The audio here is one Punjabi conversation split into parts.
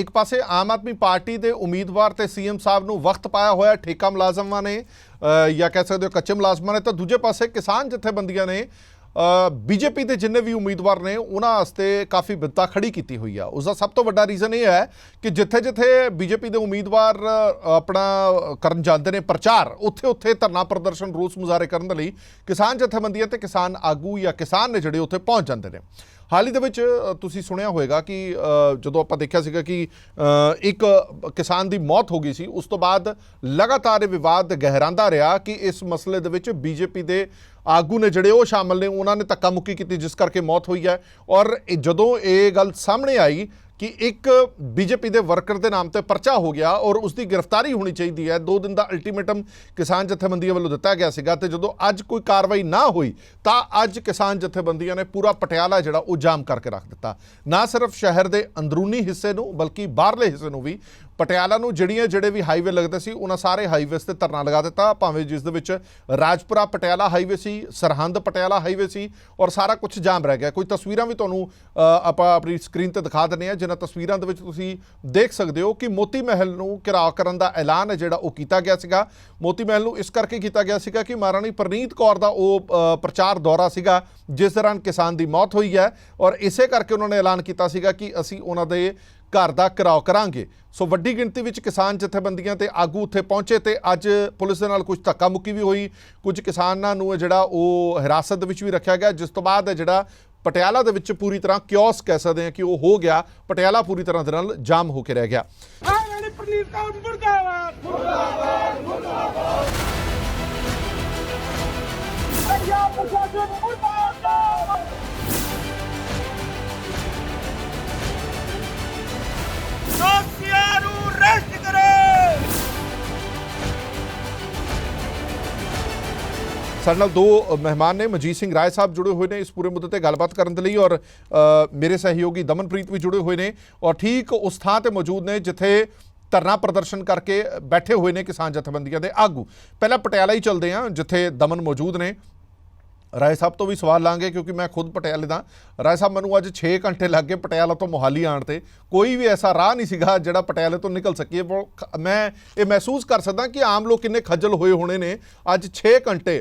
ਇੱਕ ਪਾਸੇ ਆਮ ਆਦਮੀ ਪਾਰਟੀ ਦੇ ਉਮੀਦਵਾਰ ਤੇ ਸੀਐਮ ਸਾਹਿਬ ਨੂੰ ਵਕਤ ਪਾਇਆ ਹੋਇਆ ਠੇਕਾ ਮੁਲਾਜ਼ਮਾਂ ਨੇ ਜਾਂ ਕਹਿ ਸਕਦੇ ਹੋ ਕੱਚੇ ਮੁਲਾਜ਼ਮਾਂ ਨੇ, ਤਾਂ ਦੂਜੇ ਪਾਸੇ ਕਿਸਾਨ ਜਥੇਬੰਦੀਆਂ ਨੇ ਬੀਜੇਪੀ ਦੇ ਜਿੰਨੇ ਵੀ ਉਮੀਦਵਾਰ ਨੇ, ਉਹਨਾਂ ਵਾਸਤੇ ਕਾਫੀ ਬਿੱਤਾ ਖੜੀ ਕੀਤੀ ਹੋਈ ਆ। ਉਸ ਦਾ ਸਭ ਤੋਂ ਵੱਡਾ ਰੀਜ਼ਨ ਇਹ ਹੈ ਕਿ ਜਿੱਥੇ-ਜਿੱਥੇ ਬੀਜੇਪੀ ਦੇ ਉਮੀਦਵਾਰ ਆਪਣਾ ਕਰਨ ਜਾਂਦੇ ਨੇ ਪ੍ਰਚਾਰ, ਉੱਥੇ-ਉੱਥੇ ਧਰਨਾ ਪ੍ਰਦਰਸ਼ਨ ਰੋਸ ਮੁਜ਼ਾਹਰੇ ਕਰਨ ਦੇ ਲਈ ਕਿਸਾਨ ਜਥੇਬੰਦੀਆਂ ਤੇ ਕਿਸਾਨ ਆਗੂ ਜਾਂ ਕਿਸਾਨ ਨੇ ਜਿਹੜੇ ਉੱਥੇ ਪਹੁੰਚ ਜਾਂਦੇ ਨੇ। ਹਾਲ ਹੀ ਦੇ ਵਿੱਚ ਤੁਸੀਂ ਸੁਣਿਆ ਹੋਵੇਗਾ ਕਿ ਜਦੋਂ ਆਪਾਂ ਦੇਖਿਆ ਸੀਗਾ ਕਿ ਇੱਕ ਕਿਸਾਨ ਦੀ ਮੌਤ ਹੋ ਗਈ ਸੀ, ਉਸ ਤੋਂ ਬਾਅਦ ਲਗਾਤਾਰ ਇਹ ਵਿਵਾਦ ਗਹਿਰਾਂਦਾ ਰਿਹਾ ਕਿ ਇਸ ਮਸਲੇ ਦੇ ਵਿੱਚ ਬੀਜੇਪੀ ਦੇ ਆਗੂ ਨੇ ਜਿਹੜੇ ਉਹ ਸ਼ਾਮਲ ਨੇ, ਉਹਨਾਂ ਨੇ ਧੱਕਾ ਮੁੱਕੀ ਕੀਤੀ ਜਿਸ ਕਰਕੇ ਮੌਤ ਹੋਈ ਹੈ। ਔਰ ਜਦੋਂ ਇਹ ਗੱਲ ਸਾਹਮਣੇ ਆਈ ਕਿ ਇੱਕ ਬੀਜੇਪੀ ਦੇ ਵਰਕਰ ਦੇ ਨਾਮ ਤੇ ਪਰਚਾ ਹੋ ਗਿਆ ਔਰ ਉਸ ਦੀ ਗ੍ਰਿਫਤਾਰੀ ਹੋਣੀ ਚਾਹੀਦੀ ਹੈ। ਦੋ ਦਿਨ ਦਾ ਅਲਟੀਮੇਟਮ ਕਿਸਾਨ ਜਥੇਬੰਦੀਆਂ ਵੱਲੋਂ ਦਿੱਤਾ ਗਿਆ ਸੀਗਾ ਤੇ ਜਦੋਂ ਅੱਜ ਕੋਈ ਕਾਰਵਾਈ ਨਾ ਹੋਈ ਤਾਂ ਅੱਜ ਕਿਸਾਨ ਜਥੇਬੰਦੀਆਂ ਨੇ ਪੂਰਾ ਪਟਿਆਲਾ ਜਿਹੜਾ ਉਹ ਜਾਮ ਕਰਕੇ ਰੱਖ ਦਿੱਤਾ। ਨਾ ਸਿਰਫ ਸ਼ਹਿਰ ਦੇ ਅੰਦਰੂਨੀ ਹਿੱਸੇ ਨੂੰ ਬਲਕਿ ਬਾਹਰਲੇ ਹਿੱਸੇ ਨੂੰ ਵੀ ਪਟਿਆਲਾ ਨੂੰ ਜਿਹੜੀਆਂ ਜਿਹੜੇ ਵੀ ਹਾਈਵੇ ਲੱਗਦੇ ਸੀ, ਉਹਨਾਂ ਸਾਰੇ ਹਾਈਵੇਜ਼ ਤੇ ਧਰਨਾ ਲਗਾ ਦਿੱਤਾ, ਭਾਵੇਂ ਜਿਸ ਦੇ ਵਿੱਚ ਰਾਜਪੁਰਾ ਪਟਿਆਲਾ ਹਾਈਵੇ ਸੀ, ਸਰਹੰਦ ਪਟਿਆਲਾ ਹਾਈਵੇ ਸੀ, ਔਰ ਸਾਰਾ ਕੁਝ ਜਾਮ ਰਹਿ ਗਿਆ। ਕੋਈ ਤਸਵੀਰਾਂ ਵੀ ਤੁਹਾਨੂੰ ਆਪਾਂ ਆਪਣੀ ਸਕਰੀਨ ਤੇ ਦਿਖਾ ਦਿੰਦੇ ਆ ਜਿਨ੍ਹਾਂ ਤਸਵੀਰਾਂ ਦੇ ਵਿੱਚ ਤੁਸੀਂ ਦੇਖ ਸਕਦੇ ਹੋ ਕਿ ਮੋਤੀ ਮਹਿਲ ਨੂੰ ਘਿਰਾਓ ਕਰਨ ਦਾ ਐਲਾਨ ਹੈ, ਜਿਹੜਾ ਉਹ ਕੀਤਾ ਗਿਆ ਸੀਗਾ। ਮੋਤੀ ਮਹਿਲ ਨੂੰ ਇਸ ਕਰਕੇ ਕੀਤਾ ਗਿਆ ਸੀਗਾ ਕਿ ਮਹਾਰਾਣੀ ਪ੍ਰਨੀਤ ਕੌਰ ਦਾ ਉਹ ਪ੍ਰਚਾਰ ਦੌਰਾ ਸੀਗਾ, ਜਿਸ ਦੌਰਾਨ ਕਿਸਾਨ ਦੀ ਮੌਤ ਹੋਈ ਹੈ, ਔਰ ਇਸੇ ਕਰਕੇ ਉਹਨਾਂ ਨੇ ਐਲਾਨ ਕੀਤਾ ਸੀਗਾ ਕਿ ਅਸੀਂ ਉਹਨਾਂ ਦੇ ਘਰ ਦਾ ਘਿਰਾਓ ਕਰਾਂਗੇ। ਸੋ ਵੱਡੀ ਗਿਣਤੀ ਵਿੱਚ ਕਿਸਾਨ ਜਥੇਬੰਦੀਆਂ ਤੇ ਆਗੂ ਉੱਥੇ ਪਹੁੰਚੇ ਤੇ ਅੱਜ ਪੁਲਿਸ ਦੇ ਨਾਲ ਕੁਝ ਧੱਕਾ ਮੁੱਕੀ ਵੀ ਹੋਈ। ਕੁਝ ਕਿਸਾਨਾਂ ਨੂੰ ਜਿਹੜਾ ਉਹ ਹਿਰਾਸਤ ਦੇ ਵਿੱਚ ਵੀ ਰੱਖਿਆ ਗਿਆ। ਜਿਸ ਤੋਂ ਬਾਅਦ ਜਿਹੜਾ ਪਟਿਆਲਾ ਦੇ ਵਿੱਚ ਪੂਰੀ ਤਰ੍ਹਾਂ ਕਿਓਸ ਕਹਿ ਸਕਦੇ ਹਾਂ ਕਿ ਉਹ ਹੋ ਗਿਆ। ਪਟਿਆਲਾ ਪੂਰੀ ਤਰ੍ਹਾਂ ਦੇ ਨਾਲ ਜਾਮ ਹੋ ਕੇ ਰਹਿ ਗਿਆ। ਪੰਜਾਬ ਪ੍ਰਸ਼ਾਸਨ ਮੁਰਦਾਬਾਦ! ਸਾਡੇ ਨਾਲ ਦੋ ਮਹਿਮਾਨ ਨੇ ਮਜੀਤ ਸਿੰਘ ਰਾਏ ਸਾਹਿਬ ਜੁੜੇ ਹੋਏ ਨੇ ਇਸ ਪੂਰੇ ਮੁੱਦੇ ਤੇ ਗੱਲਬਾਤ ਕਰਨ ਦੇ ਲਈ ਔਰ ਮੇਰੇ ਸਹਿਯੋਗੀ ਦਮਨਪ੍ਰੀਤ ਵੀ ਜੁੜੇ ਹੋਏ ਨੇ ਔਰ ਠੀਕ ਉਸ ਥਾਂ ਤੇ ਮੌਜੂਦ ਨੇ ਜਿੱਥੇ ਧਰਨਾ ਪ੍ਰਦਰਸ਼ਨ ਕਰਕੇ ਬੈਠੇ ਹੋਏ ਨੇ ਕਿਸਾਨ ਜਥੇਬੰਦੀਆਂ ਦੇ ਆਗੂ। ਪਹਿਲਾਂ ਪਟਿਆਲਾ ਹੀ ਚਲਦੇ ਹਾਂ, ਜਿੱਥੇ ਦਮਨ ਮੌਜੂਦ ਨੇ। ਰਾਏ ਸਾਹਿਬ ਤੋਂ ਵੀ ਸਵਾਲ ਲਾਂਗੇ ਕਿਉਂਕਿ ਮੈਂ ਖੁਦ ਪਟਿਆਲੇ ਦਾ। ਰਾਏ ਸਾਹਿਬ, ਮੈਨੂੰ ਅੱਜ 6 ਘੰਟੇ ਲੱਗ ਗਏ ਪਟਿਆਲਾ ਤੋਂ ਮੋਹਾਲੀ ਆਉਣ ਤੇ। ਕੋਈ ਵੀ ਐਸਾ ਰਾਹ ਨਹੀਂ ਸੀਗਾ ਜਿਹੜਾ ਪਟਿਆਲੇ ਤੋਂ ਨਿਕਲ ਸਕੀਏ। ਮੈਂ ਇਹ ਮਹਿਸੂਸ ਕਰ ਸਕਦਾ ਕਿ ਆਮ ਲੋਕ ਕਿੰਨੇ ਖੱਜਲ ਹੋਏ ਹੋਣੇ ਨੇ। ਅੱਜ 6 ਘੰਟੇ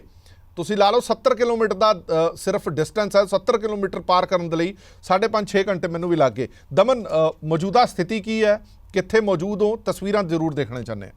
ਤੁਸੀਂ ਲਾ ਲਓ 70 ਕਿਲੋਮੀਟਰ ਦਾ ਸਿਰਫ ਡਿਸਟੈਂਸ ਹੈ 70 ਕਿਲੋਮੀਟਰ ਪਾਰ ਕਰਨ ਦੇ ਲਈ 5.5 6 ਘੰਟੇ ਮੈਨੂੰ ਵੀ ਲੱਗ ਗਏ। ਦਮਨ ਮੌਜੂਦਾ ਸਥਿਤੀ ਕੀ ਹੈ? ਕਿੱਥੇ ਮੌਜੂਦ ਹੋ? ਤਸਵੀਰਾਂ ਜ਼ਰੂਰ ਦੇਖਣਾ ਚਾਹੁੰਦੇ ਹਾਂ।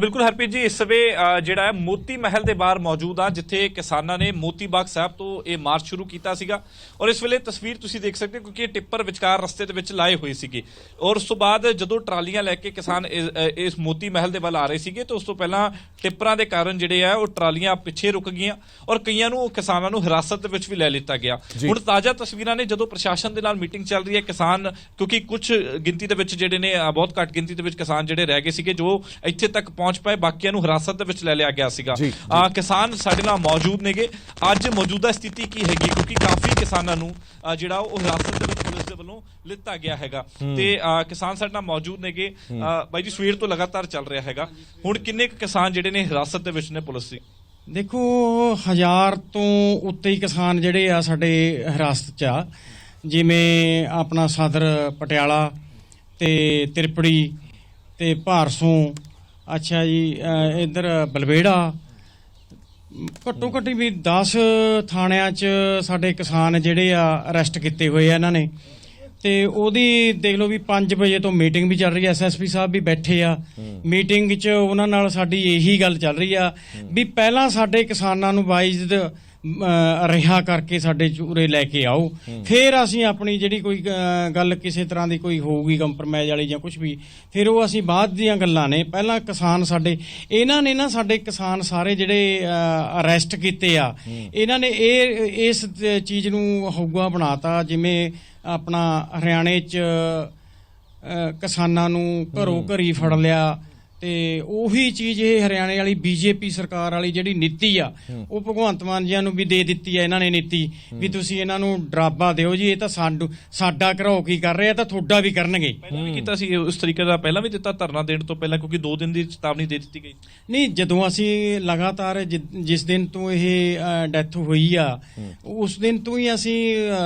ਬਿਲਕੁਲ ਹਰਪ੍ਰੀਤ ਜੀ ਇਸ ਵੇ ਜਿਹੜਾ ਹੈ ਮੋਤੀ ਮਹਿਲ ਦੇ ਬਾਹਰ ਮੌਜੂਦ ਆ ਜਿੱਥੇ ਕਿਸਾਨਾਂ ਨੇ ਮੋਤੀ ਬਾਗ ਸਾਹਿਬ ਤੋਂ ਇਹ ਮਾਰਚ ਸ਼ੁਰੂ ਕੀਤਾ ਸੀਗਾ। ਔਰ ਇਸ ਵੇਲੇ ਤਸਵੀਰ ਤੁਸੀਂ ਦੇਖ ਸਕਦੇ ਹੋ ਕਿਉਂਕਿ ਇਹ ਟਿੱਪਰ ਵਿਚਕਾਰ ਰਸਤੇ ਦੇ ਵਿੱਚ ਲਾਏ ਹੋਏ ਸੀਗੇ। ਔਰ ਉਸ ਤੋਂ ਬਾਅਦ ਜਦੋਂ ਟਰਾਲੀਆਂ ਲੈ ਕੇ ਕਿਸਾਨ ਇਸ ਮੋਤੀ ਮਹਿਲ ਦੇ ਵੱਲ ਆ ਰਹੇ ਸੀਗੇ ਤੇ ਉਸ ਤੋਂ ਪਹਿਲਾਂ ਟਿੱਪਰਾਂ ਦੇ ਕਾਰਨ ਜਿਹੜੇ ਆ ਉਹ ਟਰਾਲੀਆਂ ਪਿੱਛੇ ਰੁਕ ਗਈਆਂ ਔਰ ਕਈਆਂ ਨੂੰ ਕਿਸਾਨਾਂ ਨੂੰ ਹਿਰਾਸਤ ਦੇ ਵਿੱਚ ਵੀ ਲੈ ਲਿੱਤਾ ਗਿਆ। ਹੁਣ ਤਾਜ਼ਾ ਤਸਵੀਰਾਂ ਨੇ ਜਦੋਂ ਪ੍ਰਸ਼ਾਸਨ ਦੇ ਨਾਲ ਮੀਟਿੰਗ ਚੱਲ ਰਹੀ ਹੈ ਕਿਸਾਨ ਕਿਉਂਕਿ ਕੁਝ ਗਿਣਤੀ ਦੇ ਵਿੱਚ ਜਿਹੜੇ ਨੇ ਬਹੁਤ ਘੱਟ ਗਿਣਤੀ ਦੇ ਵਿੱਚ ਕਿਸਾਨ ਜਿਹੜੇ ਰਹਿ ਗਏ ਸੀਗੇ ਜੋ ਇੱਥੇ ਤੱਕ ਪਹੁੰਚ ਪਾਏ ਬਾਕੀਆਂ ਨੂੰ ਹਿਰਾਸਤ ਦੇ ਵਿੱਚ ਲੈ ਲਿਆ ਗਿਆ ਸੀਗਾ। ਕਿਸਾਨ ਸਾਡੇ ਨਾਲ ਮੌਜੂਦ ਨੇਗੇ। ਅੱਜ ਮੌਜੂਦਾ ਸਥਿਤੀ ਕੀ ਹੈਗੀ? ਕਿਉਂਕਿ ਕਾਫੀ ਕਿਸਾਨਾਂ ਨੂੰ ਜਿਹੜਾ ਉਹ ਹਿਰਾਸਤ ਦੇ ਵਿੱਚ ਪੁਲਿਸ ਦੇ ਵੱਲੋਂ ਲਿੱਤਾ ਗਿਆ ਹੈਗਾ। ਤੇ ਕਿਸਾਨ ਸਾਡੇ ਨਾਲ ਮੌਜੂਦ ਨੇਗੇ। ਬਾਈ ਜੀ ਸਵੇਰ ਤੋਂ ਲਗਾਤਾਰ ਚੱਲ ਰਿਹਾ ਹੈਗਾ। ਹੁਣ ਕਿੰਨੇ ਕੁ ਕਿਸਾਨ ਜਿਹੜੇ ਨੇ ਹਿਰਾਸਤ ਦੇ ਵਿੱਚ ਨੇ ਪੁਲਿਸ ਦੀ? ਦੇਖੋ ਹਜ਼ਾਰ ਤੋਂ ਉੱਤੇ ਹੀ ਕਿਸਾਨ ਜਿਹੜੇ ਆ ਸਾਡੇ ਹਿਰਾਸਤ 'ਚ ਆ। ਜਿਵੇਂ ਆਪਣਾ ਸਦਰ ਪਟਿਆਲਾ ਤੇ ਤਿਰਪੜੀ ਤੇ ਭਾਰਸੋਂ ਅੱਛਾ ਜੀ ਇੱਧਰ ਬਲਵੇੜਾ। ਘੱਟੋ ਘੱਟ ਵੀ 10 ਥਾਣਿਆਂ 'ਚ ਸਾਡੇ ਕਿਸਾਨ ਜਿਹੜੇ ਆ ਅਰੈਸਟ ਕੀਤੇ ਹੋਏ ਆ ਇਹਨਾਂ ਨੇ। ਤੇ ਉਹਦੀ ਦੇਖ ਲਓ ਵੀ 5 ਵਜੇ ਤੋਂ ਮੀਟਿੰਗ ਵੀ ਚੱਲ ਰਹੀ ਹੈ ਐਸਐਸਪੀ ਸਾਹਿਬ ਵੀ ਬੈਠੇ ਆ। ਮੀਟਿੰਗ 'ਚ ਉਹਨਾਂ ਨਾਲ ਸਾਡੀ ਇਹੀ ਗੱਲ ਚੱਲ ਰਹੀ ਆ ਵੀ ਪਹਿਲਾਂ ਸਾਡੇ ਕਿਸਾਨਾਂ ਨੂੰ ਵਾਈਜ਼ ਰਿਹਾ ਕਰਕੇ ਸਾਡੇ ਚੂਰੇ ਲੈ ਕੇ ਆਓ। ਫਿਰ ਅਸੀਂ ਆਪਣੀ ਜਿਹੜੀ ਕੋਈ ਗੱਲ ਕਿਸੇ ਤਰ੍ਹਾਂ ਦੀ ਕੋਈ ਹੋਊਗੀ ਕੰਪਰਮਾਈਜ਼ ਵਾਲੀ ਜਾਂ ਕੁਝ ਵੀ ਫਿਰ ਉਹ ਅਸੀਂ ਬਾਅਦ ਦੀਆਂ ਗੱਲਾਂ ਨੇ। ਪਹਿਲਾਂ ਕਿਸਾਨ ਸਾਡੇ ਇਹਨਾਂ ਨੇ ਨਾ ਸਾਡੇ ਕਿਸਾਨ ਸਾਰੇ ਜਿਹੜੇ ਅਰੈਸਟ ਕੀਤੇ ਆ। ਇਹਨਾਂ ਨੇ ਇਹ ਇਸ ਚੀਜ਼ ਨੂੰ ਹਊਗਾ ਬਣਾਤਾ ਜਿਵੇਂ ਆਪਣਾ ਹਰਿਆਣੇ 'ਚ ਕਿਸਾਨਾਂ ਨੂੰ ਘਰੋਂ ਘਰੀ ਫੜ ਲਿਆ। ਤੇ ਉਹੀ ਚੀਜ਼ ਇਹ ਹਰਿਆਣੇ ਵਾਲੀ ਬੀਜੇਪੀ ਸਰਕਾਰ ਵਾਲੀ ਜਿਹੜੀ ਨੀਤੀ ਆ ਉਹ ਭਗਵੰਤ ਮਾਨ ਜੀਆਂ ਨੂੰ ਵੀ ਦੇ ਦਿੱਤੀ ਆ ਇਹਨਾਂ ਨੇ ਨੀਤੀ ਵੀ ਤੁਸੀਂ ਇਹਨਾਂ ਨੂੰ ਡਰਾਬਾ ਦਿਓ ਜੀ ਇਹ ਤਾਂ ਸਾਡੂ ਸਾਡਾ ਘਰੋ ਕੀ ਕਰ ਰਹੇ ਆ ਤਾਂ ਤੁਹਾਡਾ ਵੀ ਕਰਨਗੇ। ਪਹਿਲਾਂ ਵੀ ਕੀਤਾ ਸੀ ਉਸ ਤਰੀਕੇ ਦਾ ਪਹਿਲਾਂ ਵੀ ਦਿੱਤਾ ਧਰਨਾ ਦੇਣ ਤੋਂ ਪਹਿਲਾਂ ਕਿਉਂਕਿ 2 ਦਿਨ ਦੀ ਚੇਤਾਵਨੀ ਦੇ ਦਿੱਤੀ ਗਈ। ਨਹੀਂ ਜਦੋਂ ਅਸੀਂ ਲਗਾਤਾਰ ਜਿਸ ਦਿਨ ਤੋਂ ਇਹ ਡੈਥ ਹੋਈ ਆ ਉਸ ਦਿਨ ਤੋਂ ਹੀ ਅਸੀਂ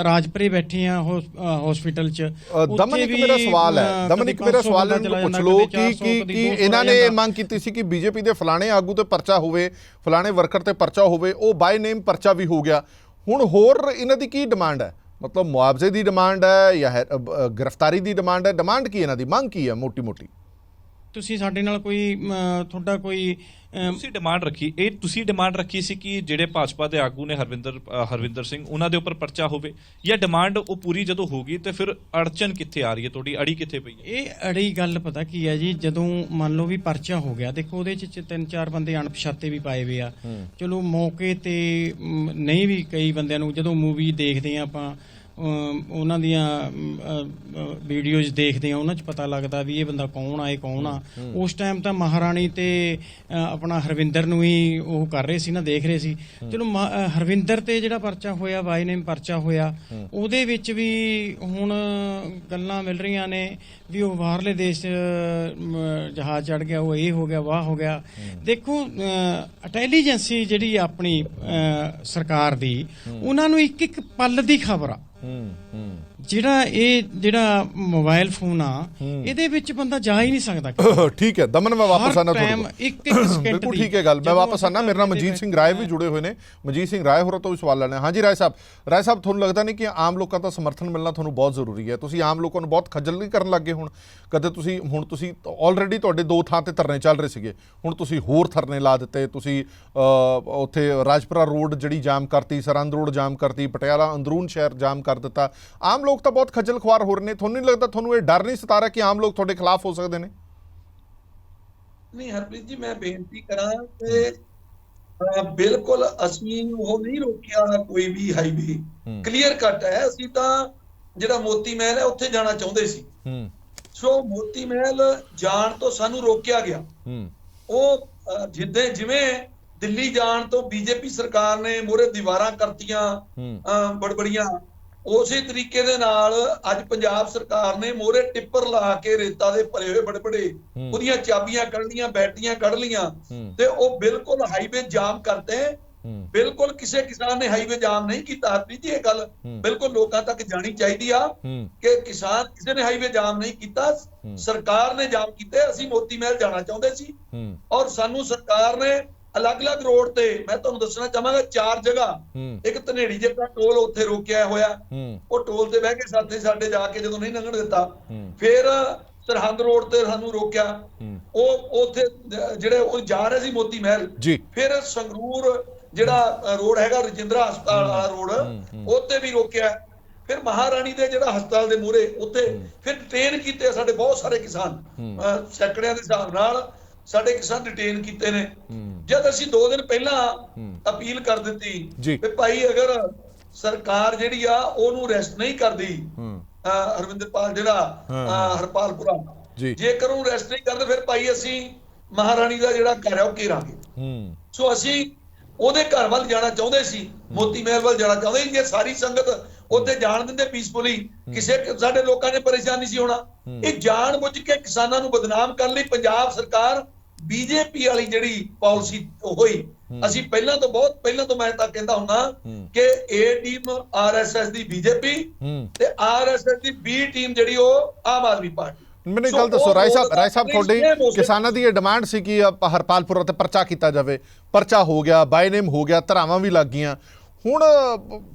ਰਾਜਪੁਰੇ ਬੈਠੇ ਆ ਹਸਪੀਟਲ 'ਚ। ਅ, ਦਮਨ ਉੱਥੇ ਇੱਕ ਵੀ, ਮੇਰਾ ਸਵਾਲ ਹੈ ਅ, ਦਮਨ ਕਦੀ ਇੱਕ ਮੇਰਾ 500 ਸਵਾਲ ਚਲਾ ਪੁੱਛ ਲਓ ਕਿ 400, ਕਿ ਕਦੀ ਕਿ 200 ਇਹਨਾਂ ਨੇ ਜਾਂਦਾ। ਮੰਗ ਕੀਤੀ ਸੀ ਕਿ ਬੀਜੇਪੀ ਦੇ ਫਲਾਣੇ ਆਗੂ ਤੇ ਪਰਚਾ ਹੋਵੇ ਫਲਾਣੇ ਵਰਕਰ ਤੇ ਪਰਚਾ ਹੋਵੇ ਉਹ ਬਾਈ ਨੇਮ ਪਰਚਾ ਵੀ ਹੋ ਗਿਆ। ਹੁਣ ਹੋਰ ਇਹਨਾਂ ਦੀ ਕੀ ਡਿਮਾਂਡ ਹੈ? ਮਤਲਬ ਮੁਆਵਜ਼ੇ ਦੀ ਡਿਮਾਂਡ ਹੈ ਜਾਂ ਗ੍ਰਿਫਤਾਰੀ ਦੀ ਡਿਮਾਂਡ ਹੈ? ਡਿਮਾਂਡ ਕੀ ਇਹਨਾਂ ਦੀ? ਮੰਗ ਕੀ ਹੈ ਮੋਟੀ ਮੋਟੀ ਤੁਸੀਂ ਸਾਡੇ ਨਾਲ ਕੋਈ ਤੁਹਾਡਾ ਕੋਈ ਤੁਸੀਂ ਡਿਮਾਂਡ ਰੱਖੀ ਇਹ ਤੁਸੀਂ ਡਿਮਾਂਡ ਰੱਖੀ ਸੀ ਕਿ ਜਿਹੜੇ ਭਾਜਪਾ ਦੇ ਆਗੂ ਨੇ ਹਰਵਿੰਦਰ ਹਰਵਿੰਦਰ ਸਿੰਘ ਉਹਨਾਂ ਦੇ ਉੱਪਰ ਪਰਚਾ ਹੋਵੇ ਜਾਂ ਡਿਮਾਂਡ ਉਹ ਪੂਰੀ ਜਦੋਂ ਹੋਗੀ ਤੇ ਫਿਰ ਅੜਚਨ ਕਿੱਥੇ ਆ ਰਹੀ ਹੈ? ਤੁਹਾਡੀ ਅੜੀ ਕਿੱਥੇ ਪਈ ਹੈ? ਇਹ ਅੜੀ ਗੱਲ ਪਤਾ ਕੀ ਹੈ ਜੀ ਜਦੋਂ ਮੰਨ ਲਓ ਵੀ ਪਰਚਾ ਹੋ ਗਿਆ ਦੇਖੋ ਉਹਦੇ ਚ ਤਿੰਨ ਚਾਰ ਬੰਦੇ ਅਣਪਛਾਤੇ ਵੀ ਪਾਏ ਵੇ ਆ। ਚਲੋ ਮੌਕੇ ਤੇ ਨਹੀਂ ਵੀ ਕਈ ਬੰਦਿਆਂ ਨੂੰ ਜਦੋਂ ਮੂਵੀ ਦੇਖਦੇ ਆ ਆਪਾਂ ਉਹਨਾਂ ਦੀਆਂ ਵੀਡੀਓਜ਼ ਦੇਖਦੇ ਆ ਉਹਨਾਂ 'ਚ ਪਤਾ ਲੱਗਦਾ ਵੀ ਇਹ ਬੰਦਾ ਕੌਣ ਆ ਇਹ ਕੌਣ ਆ। ਉਸ ਟਾਈਮ ਤਾਂ ਮਹਾਰਾਣੀ ਤੇ ਆਪਣਾ ਹਰਵਿੰਦਰ ਨੂੰ ਹੀ ਉਹ ਕਰ ਰਹੇ ਸੀ ਨਾ ਦੇਖ ਰਹੇ ਸੀ। ਚਲੋ ਹਰਵਿੰਦਰ ਤੇ ਜਿਹੜਾ ਪਰਚਾ ਹੋਇਆ ਬਾਈ ਨੇਮ ਪਰਚਾ ਹੋਇਆ ਉਹਦੇ ਵਿੱਚ ਵੀ ਹੁਣ ਗੱਲਾਂ ਮਿਲ ਰਹੀਆਂ ਨੇ ਵੀ ਉਹ ਬਾਹਰਲੇ ਦੇਸ਼ ਜਹਾਜ਼ ਚੜ ਗਿਆ ਉਹ ਇਹ ਹੋ ਗਿਆ ਵਾਹ ਹੋ ਗਿਆ। ਦੇਖੋ ਇੰਟੈਲੀਜੈਂਸੀ ਜਿਹੜੀ ਆਪਣੀ ਸਰਕਾਰ ਦੀ ਉਹਨਾਂ ਨੂੰ ਇੱਕ ਇੱਕ ਪਲ ਦੀ ਖਬਰ ਆ। ਹੂੰ ਹੂੰ ਜਿਹੜਾ ਇਹ ਜਿਹੜਾ ਮੋਬਾਈਲ ਫੋਨ ਆ ਇਹਦੇ ਵਿੱਚ ਬੰਦਾ ਜਾ ਹੀ ਨਹੀਂ ਸਕਦਾ। ਠੀਕ ਹੈ। ਦਮਨ ਮੈਂ ਵਾਪਸ ਆਣਾ ਤੁਹਾਡੇ ਕੋਲ। ਇੱਕ- ਇੱਕ second ਬਿਲਕੁਲ। ਠੀਕ ਹੈ ਗੱਲ। ਮੈਂ ਵਾਪਸ ਆਣਾ ਮੇਰੇ ਨਾਲ ਮਨਜੀਤ ਸਿੰਘ ਰਾਏ ਵੀ ਜੁੜੇ ਹੋਏ ਨੇ। ਮਨਜੀਤ ਸਿੰਘ ਰਾਏ ਹੋਰਾਂ ਤੋਂ ਵੀ ਸਵਾਲ ਲੈਣਾ। ਹਾਂਜੀ ਰਾਏ ਸਾਹਿਬ। ਰਾਏ ਸਾਹਿਬ ਤੁਹਾਨੂੰ ਲੱਗਦਾ ਨਹੀਂ ਕਿ ਆਮ ਲੋਕਾਂ ਦਾ ਸਮਰਥਨ ਮਿਲਣਾ ਤੁਹਾਨੂੰ ਬਹੁਤ ਜ਼ਰੂਰੀ ਹੈ? ਤੁਸੀਂ ਆਮ ਲੋਕਾਂ ਨੂੰ ਬਹੁਤ ਖੱਜਲ ਨਹੀਂ ਕਰਨ ਲੱਗੇ ਹੁਣ? ਕਦੇ ਤੁਸੀਂ ਹੁਣ ਤੁਸੀਂ ਆਲਰੇਡੀ ਤੁਹਾਡੇ ਦੋ ਥਾਂ ਤੇ ਧਰਨੇ ਚੱਲ ਰਹੇ ਸੀਗੇ। ਹੁਣ ਤੁਸੀਂ ਹੋਰ ਧਰਨੇ ਲਾ ਦਿੱਤੇ। ਤੁਸੀਂ ਉੱਥੇ ਰਾਜਪੁਰਾ ਰੋਡ ਜਿਹੜੀ ਜਾਮ ਕਰਤੀ ਸਰਹੰਦ ਰੋਡ ਜਾਮ ਕਰਤੀ ਪਟਿਆਲਾ ਅੰਦਰੂਨ ਸ਼ਹਿਰ ਜਾਮ ਕਰ ਦਿੱਤਾ। ਆਮ ਲੋਕ ਤਾਂ ਬਹੁਤ ਖੱਜਲ ਖੁਆਰ ਹੋ ਰਹੇ ਨੇ। ਤੁਹਾਨੂੰ ਨਹੀਂ ਲੱਗਦਾ ਤੁਹਾਨੂੰ ਇਹ ਡਰ ਨਹੀਂ ਸਤਾ ਰਿਹਾ ਕਿ ਆਮ ਲੋਕ ਤੁਹਾਡੇ ਖਿਲਾਫ ਹੋ ਸਕਦੇ ਨੇ? ਨਹੀਂ ਹਰਪ੍ਰੀਤ ਜੀ ਮੈਂ ਬੇਨਤੀ ਕਰਾਂ ਕਿ ਬਿਲਕੁਲ ਅਸੀਂ ਉਹ ਨਹੀਂ ਰੋਕਿਆ ਕੋਈ ਵੀ ਹਾਈਵੇ। ਕਲੀਅਰ ਕੱਟ ਹੈ। ਅਸੀਂ ਤਾਂ ਜਿਹੜਾ ਮੋਤੀ ਮਹਿਲ ਹੈ ਉੱਥੇ ਜਾਣਾ ਚਾਹੁੰਦੇ ਸੀ। ਹੂੰ। ਸੋ ਮੋਤੀ ਮਹਿਲ ਜਾਣ ਤੋਂ ਸਾਨੂੰ ਰੋਕਿਆ ਗਿਆ। ਹੂੰ। ਉਹ ਜਿੱਦੇ ਜਿਵੇਂ ਦਿੱਲੀ ਜਾਣ ਤੋਂ ਬੀਜੇਪੀ ਸਰਕਾਰ ਨੇ ਮੋਰੇ ਦੀਵਾਰਾਂ ਕਰਤੀਆਂ ਬੜਬੜੀਆਂ ਉਸੇ ਤਰੀਕੇ ਦੇ ਨਾਲ ਅੱਜ ਪੰਜਾਬ ਸਰਕਾਰ ਨੇ ਮੋਰੇ ਟਿੱਪਰ ਲਾ ਕੇ ਰੇਤਾ ਦੇ ਭਰੇ ਹੋਏ ਬੜਬੜੇ। ਉਹਦੀਆਂ ਚਾਬੀਆਂ ਕੱਢ ਲੀਆਂ ਬੈਟਰੀਆਂ ਕੱਢ ਲੀਆਂ। ਤੇ ਉਹ ਬਿਲਕੁਲ ਹਾਈਵੇ ਜਾਮ ਕਰਤੇ ਬਿਲਕੁਲ ਕਿਸੇ ਕਿਸਾਨ ਨੇ ਹਾਈਵੇ ਜਾਮ ਨਹੀਂ ਕੀਤਾ ਹਰਪ੍ਰੀਤ ਜੀ ਇਹ ਗੱਲ। ਬਿਲਕੁਲ ਲੋਕਾਂ ਤੱਕ ਜਾਣੀ ਚਾਹੀਦੀ ਆ ਕਿ ਕਿਸਾਨ ਕਿਸੇ ਨੇ ਹਾਈਵੇ ਜਾਮ ਨਹੀਂ ਕੀਤਾ। ਸਰਕਾਰ ਨੇ ਜਾਮ ਕੀਤੇ ਅਸੀਂ ਮੋਤੀ ਮਹਿਲ ਜਾਣਾ ਚਾਹੁੰਦੇ ਸੀ ਔਰ ਸਾਨੂੰ ਸਰਕਾਰ ਨੇ ਅਲੱਗ-ਅਲੱਗ ਰੋਡ ਤੇ ਮੈਂ ਤੁਹਾਨੂੰ ਦੱਸਣਾ ਚਾਹਾਂਗਾ ਚਾਰ ਜਗ੍ਹਾ। ਇੱਕ ਧਨੇੜੀ ਜਿਹੜਾ ਟੋਲ ਉੱਥੇ ਰੋਕਿਆ ਹੋਇਆ ਉਹ ਟੋਲ ਤੇ ਬਹਿ ਕੇ ਸਾਥੇ ਸਾਡੇ ਜਾ ਕੇ ਜਦੋਂ ਨਹੀਂ ਲੰਘਣ ਦਿੱਤਾ। ਫਿਰ ਸਰਹੰਦ ਰੋਡ ਤੇ ਸਾਨੂੰ ਰੋਕਿਆ। ਉਹ ਉੱਥੇ ਜਿਹੜੇ ਉਹ ਜਾ ਰਹੇ ਸੀ ਮੋਤੀ ਮਹਿਲ ਫਿਰ ਸੰਗਰੂਰ ਜਿਹੜਾ ਰੋਡ ਹੈਗਾ ਰਜਿੰਦਰਾ ਹਸਪਤਾਲ ਵਾਲਾ ਰੋਡ। ਉੱਤੇ ਵੀ ਰੋਕਿਆ। ਫਿਰ ਮਹਾਰਾਣੀ ਦੇ ਜਿਹੜਾ ਹਸਪਤਾਲ ਦੇ ਮੂਹਰੇ ਉੱਥੇ ਫਿਰ ਡਿਟੇਨ ਕੀਤੇ ਸਾਡੇ ਬਹੁਤ ਸਾਰੇ ਕਿਸਾਨ ਸੈਂਕੜਿਆਂ ਦੇ ਹਿਸਾਬ ਨਾਲ। ਸਾਡੇ ਕਿਸਾਨ ਡਿਟੇਨ ਕੀਤੇ ਨੇ। ਜਦ ਅਸੀਂ 2 ਦਿਨ ਪਹਿਲਾਂ। ਅਪੀਲ ਕਰ ਦਿੱਤੀ। ਵੀ ਭਾਈ ਅਗਰ ਸਰਕਾਰ ਜਿਹੜੀ ਆ ਉਹਨੂੰ ਅਰੈਸਟ ਨਹੀਂ ਕਰਦੀ ਹਰਵਿੰਦਰਪਾਲ ਜਿਹੜਾ ਹਰਪਾਲਪੁਰਾ। ਜੇਕਰ ਉਹ ਅਰੈਸਟ ਨਹੀਂ ਕਰਦੇ ਫਿਰ ਭਾਈ ਅਸੀਂ ਮਹਾਰਾਣੀ ਦਾ ਜਿਹੜਾ ਘਰ ਹੈ ਉਹ ਘੇਰਾਂਗੇ ਸੋ ਅਸੀਂ ਉਹਦੇ ਘਰ ਵੱਲ ਜਾਣਾ ਚਾਹੁੰਦੇ ਸੀ ਮੋਤੀ ਮਹਿਲ ਵੱਲ ਜਾਣਾ ਚਾਹੁੰਦੇ ਸੀ ਜੇ ਸਾਰੀ ਸੰਗਤ ਉੱਥੇ ਜਾਣ ਦਿੰਦੇ ਪੀਸਫੁਲੀ ਕਿਸੇ ਸਾਡੇ ਲੋਕਾਂ ਨੇ ਪਰੇਸ਼ਾਨ ਸੀ ਹੋਣਾ। ਇਹ ਜਾਣ ਬੁੱਝ ਕੇ ਕਿਸਾਨਾਂ ਨੂੰ ਬਦਨਾਮ ਕਰਨ ਲਈ ਪੰਜਾਬ ਸਰਕਾਰ ਬੀਜੇਪੀ ਵਾਲੀ ਜਿਹੜੀ ਪਾਲਿਸੀ ਹੋਈ ਅਸੀਂ ਪਹਿਲਾਂ ਤੋਂ ਬਹੁਤ ਪਹਿਲਾਂ ਤੋਂ ਮੈਂ ਤਾਂ ਕਹਿੰਦਾ ਹੁੰਨਾ ਹੂੰ। ਕਿ ਏ ਟੀਮ ਆਰਐਸਐਸ ਦੀ ਬੀਜੇਪੀ ਤੇ ਆਰਐਸਐਸ ਦੀ ਬੀ ਟੀਮ ਜਿਹੜੀ ਉਹ ਆਮ ਆਦਮੀ ਪਾਰਟੀ। ਮੈਨੂੰ ਗੱਲ ਦੱਸੋ ਉਹ ਰਾਏ ਸਾਹਿਬ ਰਾਏ ਸਾਹਿਬ ਤੁਹਾਡੀ ਕਿਸਾਨਾਂ ਦੀ ਇਹ ਡਿਮਾਂਡ ਸੀ ਕਿ ਹਰਪਾਲਪੁਰ ਤੇ ਪਰਚਾ ਕੀਤਾ ਜਾਵੇ। ਪਰਚਾ ਹੋ ਗਿਆ ਬਾਈ ਨੇਮ ਹੋ ਗਿਆ ਧਰਾਵਾਂ ਵੀ ਲੱਗ ਗਈਆਂ। ਹੁਣ,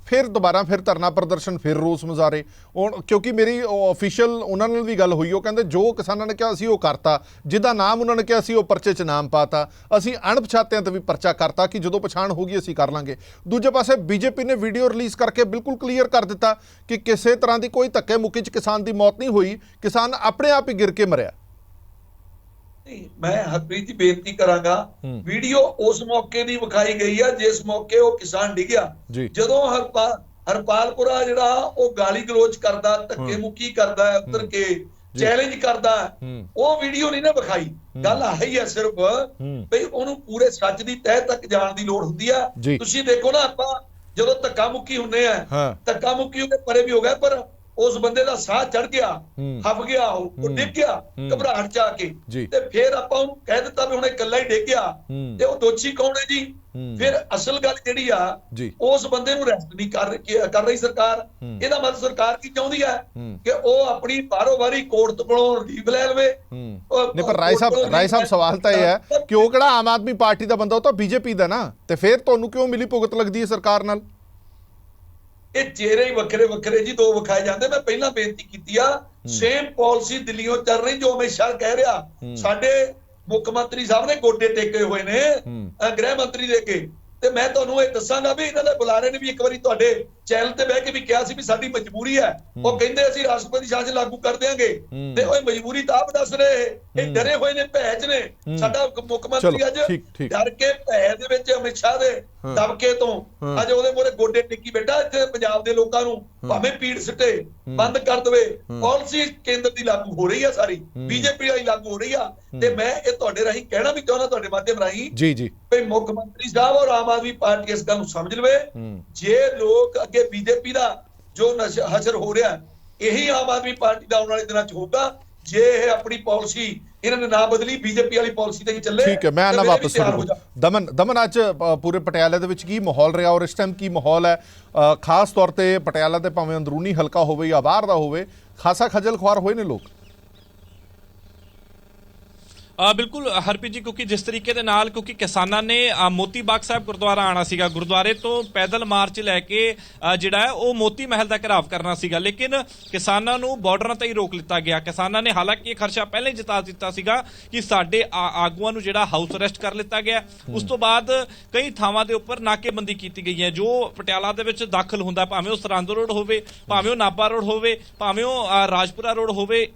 ਫਿਰ ਦੁਬਾਰਾ ਫਿਰ ਧਰਨਾ ਪ੍ਰਦਰਸ਼ਨ, ਫਿਰ ਰੋਸ ਮੁਜ਼ਾਰੇ ਹੁਣ ਕਿਉਂਕਿ ਮੇਰੀ ਅਫੀਸ਼ੀਅਲ ਉਹਨਾਂ ਨਾਲ ਵੀ ਗੱਲ ਹੋਈ, ਉਹ ਕਹਿੰਦੇ ਜੋ ਕਿਸਾਨਾਂ ਨੇ ਕਿਹਾ ਅਸੀਂ ਉਹ ਕਰਤਾ। ਜਿਹਦਾ ਨਾਮ ਉਹਨਾਂ ਨੇ ਕਿਹਾ ਅਸੀਂ ਉਹ ਪਰਚੇ 'ਚ ਨਾਮ ਪਾਤਾ। ਅਸੀਂ ਅਣਪਛਾਤਿਆਂ ਤੇ ਵੀ ਪਰਚਾ ਕਰਤਾ ਕਿ ਜਦੋਂ ਪਛਾਣ ਹੋਗੀ ਅਸੀਂ ਕਰ ਲਾਂਗੇ। ਦੂਜੇ ਪਾਸੇ ਬੀਜੇਪੀ ਨੇ ਵੀਡੀਓ ਰਿਲੀਜ਼ ਕਰਕੇ ਬਿਲਕੁਲ ਕਲੀਅਰ ਕਰ ਦਿੱਤਾ ਕਿ ਕਿਸੇ ਤਰ੍ਹਾਂ ਦੀ ਕੋਈ ਧੱਕੇ ਮੁੱਕੀ 'ਚ ਕਿਸਾਨ ਦੀ ਮੌਤ ਨਹੀਂ ਹੋਈ। ਕਿਸਾਨ ਆਪਣੇ ਆਪ ਹੀ ਗਿਰ ਕੇ ਮਰਿਆ। ਮੈਂ ਹਰਪ੍ਰੀਤ ਜੀ ਬੇਨਤੀ ਕਰਾਂਗਾ। ਵੀਡੀਓ ਉਸ ਮੌਕੇ ਦੀ ਵਿਖਾਈ ਗਈ ਆ ਜਿਸ ਮੌਕੇ ਉਹ ਕਿਸਾਨ ਡਿੱਗਿਆ। ਜਦੋਂ ਹਰਪਾਲ ਹਰਪਾਲਪੁਰਾ ਜਿਹੜਾ ਉਹ ਗਾਲੀ ਗਲੋਚ ਕਰਦਾ ਧੱਕੇ ਮੁੱਕੀ ਕਰਦਾ ਹੈ ਉਤਰ ਕੇ ਚੈਲੰਜ ਕਰਦਾ। ਉਹ ਵੀਡੀਓ ਨਹੀਂ ਨਾ ਵਿਖਾਈ ਗੱਲ ਆਹੀ ਹੈ ਸਿਰਫ। ਬਈ ਉਹਨੂੰ ਪੂਰੇ ਸੱਚ ਦੀ ਤਹਿ ਤੱਕ ਜਾਣ ਦੀ ਲੋੜ ਹੁੰਦੀ ਆ। ਤੁਸੀਂ ਦੇਖੋ ਨਾ ਆਪਾਂ ਜਦੋਂ ਧੱਕਾ ਮੁੱਕੀ ਹੁੰਨੇ ਆ। ਧੱਕਾ ਮੁੱਕੀ ਕੇ ਪਰੇ ਵੀ ਹੋ ਗਿਆ ਪਰ ਉਸ ਬੰਦੇ ਦਾ ਸਾਹ ਚੜ ਗਿਆ। ਹਫ ਗਿਆ ਉਹ। ਡਿੱਗ ਗਿਆ। ਘਬਰਾਹਟ ਚ ਆ ਕੇ। ਤੇ ਫਿਰ ਆਪਾਂ ਉਹਨੂੰ ਕਹਿ ਦਿੱਤਾ ਵੀ ਹੁਣ ਇਕੱਲਾ ਹੀ ਡਿੱਗ ਗਿਆ। ਤੇ ਉਹ ਦੋਸ਼ੀ ਕੌਣ ਹੈ ਜੀ। ਫਿਰ ਅਸਲ ਗੱਲ ਜਿਹੜੀ ਆ। ਉਸ ਬੰਦੇ ਨੂੰ ਰੈਸਟ ਨਹੀਂ ਕਰ ਰਹੀ ਕਰ ਰਹੀ ਸਰਕਾਰ। ਇਹਦਾ ਮਤਲਬ ਸਰਕਾਰ ਕੀ ਚਾਹੁੰਦੀ ਹੈ। ਕਿ ਉਹ ਆਪਣੀ ਬਾਰੋ ਬਾਰੀ ਕੋਰਟ ਤੋਂ ਕੋਲੋਂ ਰਿਲੀਵ ਲੈ ਲਵੇ ਨਹੀਂ ਪਰ ਰਾਏ ਸਾਹਿਬ ਰਾਏ ਸਾਹਿਬ ਸਵਾਲ ਤਾਂ ਇਹ ਹੈ ਕਿ ਉਹ ਕਿਹੜਾ ਆਮ ਆਦਮੀ ਪਾਰਟੀ ਦਾ ਬੰਦਾ ਉਹ ਤਾਂ ਬੀਜੇਪੀ ਦਾ ਨਾ ਤੇ ਫਿਰ ਤੁਹਾਨੂੰ ਕਿਉਂ ਮਿਲੀ ਭੁਗਤ ਲੱਗਦੀ ਹੈ ਸਰਕਾਰ ਨਾਲ ਇਹ ਚਿਹਰੇ ਹੀ ਵੱਖਰੇ ਵੱਖਰੇ ਜੀ ਦੋ ਵਿਖਾਏ ਜਾਂਦੇ। ਮੈਂ ਪਹਿਲਾਂ ਬੇਨਤੀ ਕੀਤੀ ਆ ਸੇਮ ਪਾਲਿਸੀ ਦਿੱਲੀੋਂ ਚੱਲ ਰਹੀ ਜੋ ਸ਼ਾਹ ਕਹਿ ਰਿਹਾ। ਸਾਡੇ ਮੁੱਖ ਮੰਤਰੀ ਸਾਹਿਬ ਨੇ ਗੋਡੇ ਟੇਕੇ ਹੋਏ ਨੇ ਗ੍ਰਹਿ ਮੰਤਰੀ ਦੇ ਕੇ। ਤੇ ਮੈਂ ਤੁਹਾਨੂੰ ਇਹ ਦੱਸਾਂਗਾ ਵੀ ਇਹਨਾਂ ਦੇ ਬੁਲਾਰੇ ਨੇ ਵੀ ਇੱਕ ਵਾਰੀ ਤੁਹਾਡੇ ਚੈਨਲ ਤੇ ਬਹਿ ਕੇ ਵੀ ਕਿਹਾ ਸੀ ਵੀ ਸਾਡੀ ਮਜਬੂਰੀ ਹੈ। ਉਹ ਕਹਿੰਦੇ ਅਸੀਂ ਰਾਸ਼ਟਰਪਤੀ ਸ਼ਾਸਨ ਲਾਗੂ ਕਰ ਦਿਆਂਗੇ। ਹੂੰ। ਤੇ ਉਹ ਮਜਬੂਰੀ ਤਾਂ ਆਪ ਦੱਸ ਰਹੇ। ਇਹ। ਡਰੇ ਹੋਏ ਨੇ ਭੈ ਚ ਨੇ ਸਾਡਾ ਮੁੱਖ ਮੰਤਰੀ ਅੱਜ। ਡਰ ਕੇ ਭੈ ਦੇ ਅਮਿਤ ਸ਼ਾਹ ਦੇ। ਦਬਕੇ ਤੋਂ। ਅੱਜ ਉਹਦੇ ਮੋਰੇ ਗੋਡੇ ਟਿੱਕੀ ਬੈਠਾ ਇੱਥੇ ਪੰਜਾਬ ਦੇ ਲੋਕਾਂ ਨੂੰ ਭਾਵੇਂ ਪੀੜ ਸਿੱਟੇ ਬੰਦ ਕਰ ਦਵੇ। ਪਾਲਿਸੀ ਕੇਂਦਰ ਦੀ ਲਾਗੂ ਹੋ ਰਹੀ ਆ ਸਾਰੀ। ਬੀਜੇਪੀ ਵਾਲੀ ਲਾਗੂ ਹੋ ਰਹੀ ਆ। ਤੇ ਮੈਂ ਇਹ ਤੁਹਾਡੇ ਰਾਹੀਂ ਕਹਿਣਾ ਵੀ ਚਾਹੁੰਦਾ ਤੁਹਾਡੇ ਮਾਧਿਅਮ ਰਾਹੀਂ ਜੀ ਜੀ। ਵੀ ਮੁੱਖ ਮੰਤਰੀ ਸਾਹਿਬ ਔਰ ਆਮ ਆਦਮੀ ਪਾਰਟੀ ਇਸ ਗੱਲ ਨੂੰ ਸਮਝ ਲਵੇ। ਜੇ ਲੋਕ ਅੱਗੇ ਬੀਜੇਪੀ ਦਾ ਜੋ ਹਸ਼ਰ ਹੋ ਰਿਹਾ ਇਹੀ ਆਮ ਆਦਮੀ ਪਾਰਟੀ ਦਾ ਆਉਣ ਵਾਲੇ ਦਿਨਾਂ 'ਚ ਹੋਊਗਾ। ਜੇ ਇਹ ਆਪਣੀ ਪਾਲਿਸੀ ਇਹਨਾਂ ਨੇ ਨਾ ਬਦਲੀ ਬੀਜੇਪੀ ਵਾਲੀ ਪਾਲਿਸੀ ਤੇ ਹੀ ਚੱਲੇ। ਠੀਕ ਹੈ ਮੈਂ ਆਣਾ ਵਾਪਸ। ਦਮਨ ਦਮਨ ਅੱਜ ਪੂਰੇ ਪਟਿਆਲੇ ਦੇ ਵਿੱਚ ਕੀ ਮਾਹੌਲ ਰਿਹਾ ਔਰ ਇਸ ਟਾਈਮ ਕੀ ਮਾਹੌਲ ਹੈ? ਖਾਸ ਤੌਰ ਤੇ ਪਟਿਆਲਾ ਦੇ ਭਾਵੇਂ ਅੰਦਰੂਨੀ ਹਲਕਾ ਹੋਵੇ ਜਾਂ ਬਾਹਰ ਦਾ ਹੋਵੇ ਖਾਸਾ ਖਜਲ ਖੁਆਰ ਹੋਏ ਨੇ ਲੋਕ। ਬਿਲਕੁਲ ਹਰਪ੍ਰੀਤ ਜੀ ਕਿਉਂਕਿ ਜਿਸ ਤਰੀਕੇ ਦੇ ਨਾਲ ਕਿਉਂਕਿ ਕਿਸਾਨਾਂ ਨੇ ਮੋਤੀ ਬਾਗ ਸਾਹਿਬ ਗੁਰਦੁਆਰਾ ਆਣਾ ਸੀਗਾ ਗੁਰਦੁਆਰੇ ਤੋਂ ਪੈਦਲ ਮਾਰਚ ਲੈ ਕੇ ਜਿਹੜਾ ਹੈ ਉਹ ਮੋਤੀ ਮਹਿਲ ਦਾ ਘਰਾਵ ਕਰਨਾ ਸੀਗਾ। ਲੇਕਿਨ ਕਿਸਾਨਾਂ ਨੂੰ ਬਾਰਡਰਾਂ ਤੇ ਹੀ ਰੋਕ ਲਿੱਤਾ ਗਿਆ। ਕਿਸਾਨਾਂ ਨੇ ਹਾਲਾਂਕਿ ਇਹ ਖਰਚਾ ਪਹਿਲਾਂ ਹੀ ਜਿਤਾ ਦਿੱਤਾ ਸੀਗਾ ਕਿ ਸਾਡੇ ਆਗੂਆਂ ਨੂੰ ਜਿਹੜਾ ਹਾਊਸ ਅਰੈਸਟ ਕਰ ਲਿੱਤਾ ਗਿਆ। ਉਸ ਤੋਂ ਬਾਅਦ ਕਈ ਥਾਵਾਂ ਦੇ ਉੱਪਰ ਨਾਕੇਬੰਦੀ ਕੀਤੀ ਗਈ ਹੈ। ਜੋ ਪਟਿਆਲਾ ਦੇ ਵਿੱਚ ਦਾਖਲ ਹੁੰਦਾ ਭਾਵੇਂ ਉਹ ਸਰੰਦ ਰੋਡ ਹੋਵੇ ਭਾਵੇਂ ਉਹ ਨਾਭਾ ਰੋਡ ਹੋਵੇ ਭਾਵੇਂ ਉਹ ਰਾਜਪੁਰਾ ਰੋਡ ਹੋਵੇ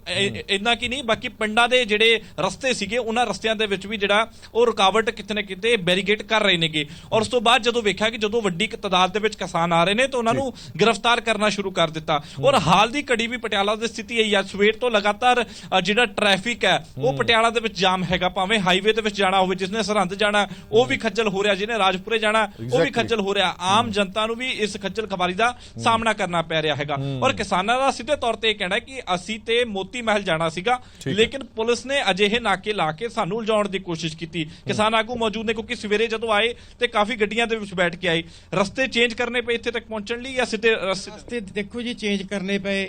ਇੰਨਾ ਕੀ ਨਹੀਂ ਬਾਕੀ ਪਿੰਡਾਂ ਦੇ ਜਿਹੜੇ ਰਸਤੇ ਸੀਗੇ ਉਹਨਾਂ ਰਸਤਿਆਂ ਦੇ ਵਿੱਚ ਵੀ ਜਿਹੜਾ ਉਹ ਰੁਕਾਵਟ ਕਿਤੇ ਨਾ ਕਿਤੇ ਬੈਰੀਗੇਟ ਕਰ ਰਹੇ ਨੇਗੇ। ਔਰ ਉਸ ਤੋਂ ਬਾਅਦ ਜਦੋਂ ਵੇਖਿਆ ਕਿ ਜਦੋਂ ਵੱਡੀ ਤਾਦਾਦ ਦੇ ਵਿੱਚ ਕਿਸਾਨ ਆ ਰਹੇ ਨੇ ਤਾਂ ਉਹਨਾਂ ਨੂੰ ਗ੍ਰਿਫਤਾਰ ਕਰਨਾ ਸ਼ੁਰੂ ਕਰ ਦਿੱਤਾ। ਔਰ ਹਾਲ ਦੀ ਘੜੀ ਵੀ ਪਟਿਆਲਾ ਦੀ ਸਥਿਤੀ ਇਹੀ ਆ। ਸਵੇਰ ਤੋਂ ਲਗਾਤਾਰ ਜਿਹੜਾ ਟ੍ਰੈਫਿਕ ਹੈ ਉਹ ਪਟਿਆਲਾ ਦੇ ਵਿੱਚ ਜਾਮ ਹੈਗਾ। ਭਾਵੇਂ ਹਾਈਵੇ ਦੇ ਵਿੱਚ ਜਾਣਾ ਹੋਵੇ ਜਿਸਨੇ ਸਰਹੰਦ ਜਾਣਾ ਉਹ ਵੀ ਖੱਜਲ ਹੋ ਰਿਹਾ। ਜਿਹਨੇ ਰਾਜਪੁਰੇ ਜਾਣਾ ਉਹ ਵੀ. ਖੱਜਲ ਹੋ ਰਿਹਾ। ਆਮ ਜਨਤਾ ਨੂੰ ਵੀ ਇਸ ਖੱਜਲ ਖਵਾਰੀ ਦਾ ਸਾਹਮਣਾ ਕਰਨਾ ਪੈ ਰਿਹਾ ਹੈਗਾ। ਔਰ ਕਿਸਾਨਾਂ ਦਾ ਸਿੱਧੇ ਤੌਰ ਤੇ ਇਹ ਕਹਿਣਾ ਹੈ ਕਿ ਅਸੀਂ ਤੇ ਮੋਤੀ ਮਹਿਲ ਜਾਣਾ ਸੀਗਾ। ਹੈ। ਲੇਕਿਨ ਪੁਲਿਸ ਨੇ ਅਜਿਹੇ ਨਾਕੇ ਲਾ ਕੇ ਸਾਨੂੰ ਉਲਝਾਉਣ ਦੀ ਕੋਸ਼ਿਸ਼ ਕੀਤੀ। ਕਿਸਾਨ ਆਗੂ ਮੌਜੂਦ ਨੇ ਕਿਉਂਕਿ ਸਵੇਰੇ ਜਦੋਂ ਆਏ ਤੇ ਕਾਫੀ ਗੱਡੀਆਂ ਦੇ ਵਿੱਚ ਬੈਠ ਕੇ ਆਏ। ਰਸਤੇ ਚੇਂਜ ਕਰਨੇ ਪਏ ਇੱਥੇ ਤੱਕ ਪਹੁੰਚਣ ਲਈ ਜਾਂ ਸਿੱਧੇ ਰਸਤੇ ਦੇਖੋ ਜੀ ਚੇਂਜ ਕਰਨੇ ਪਏ।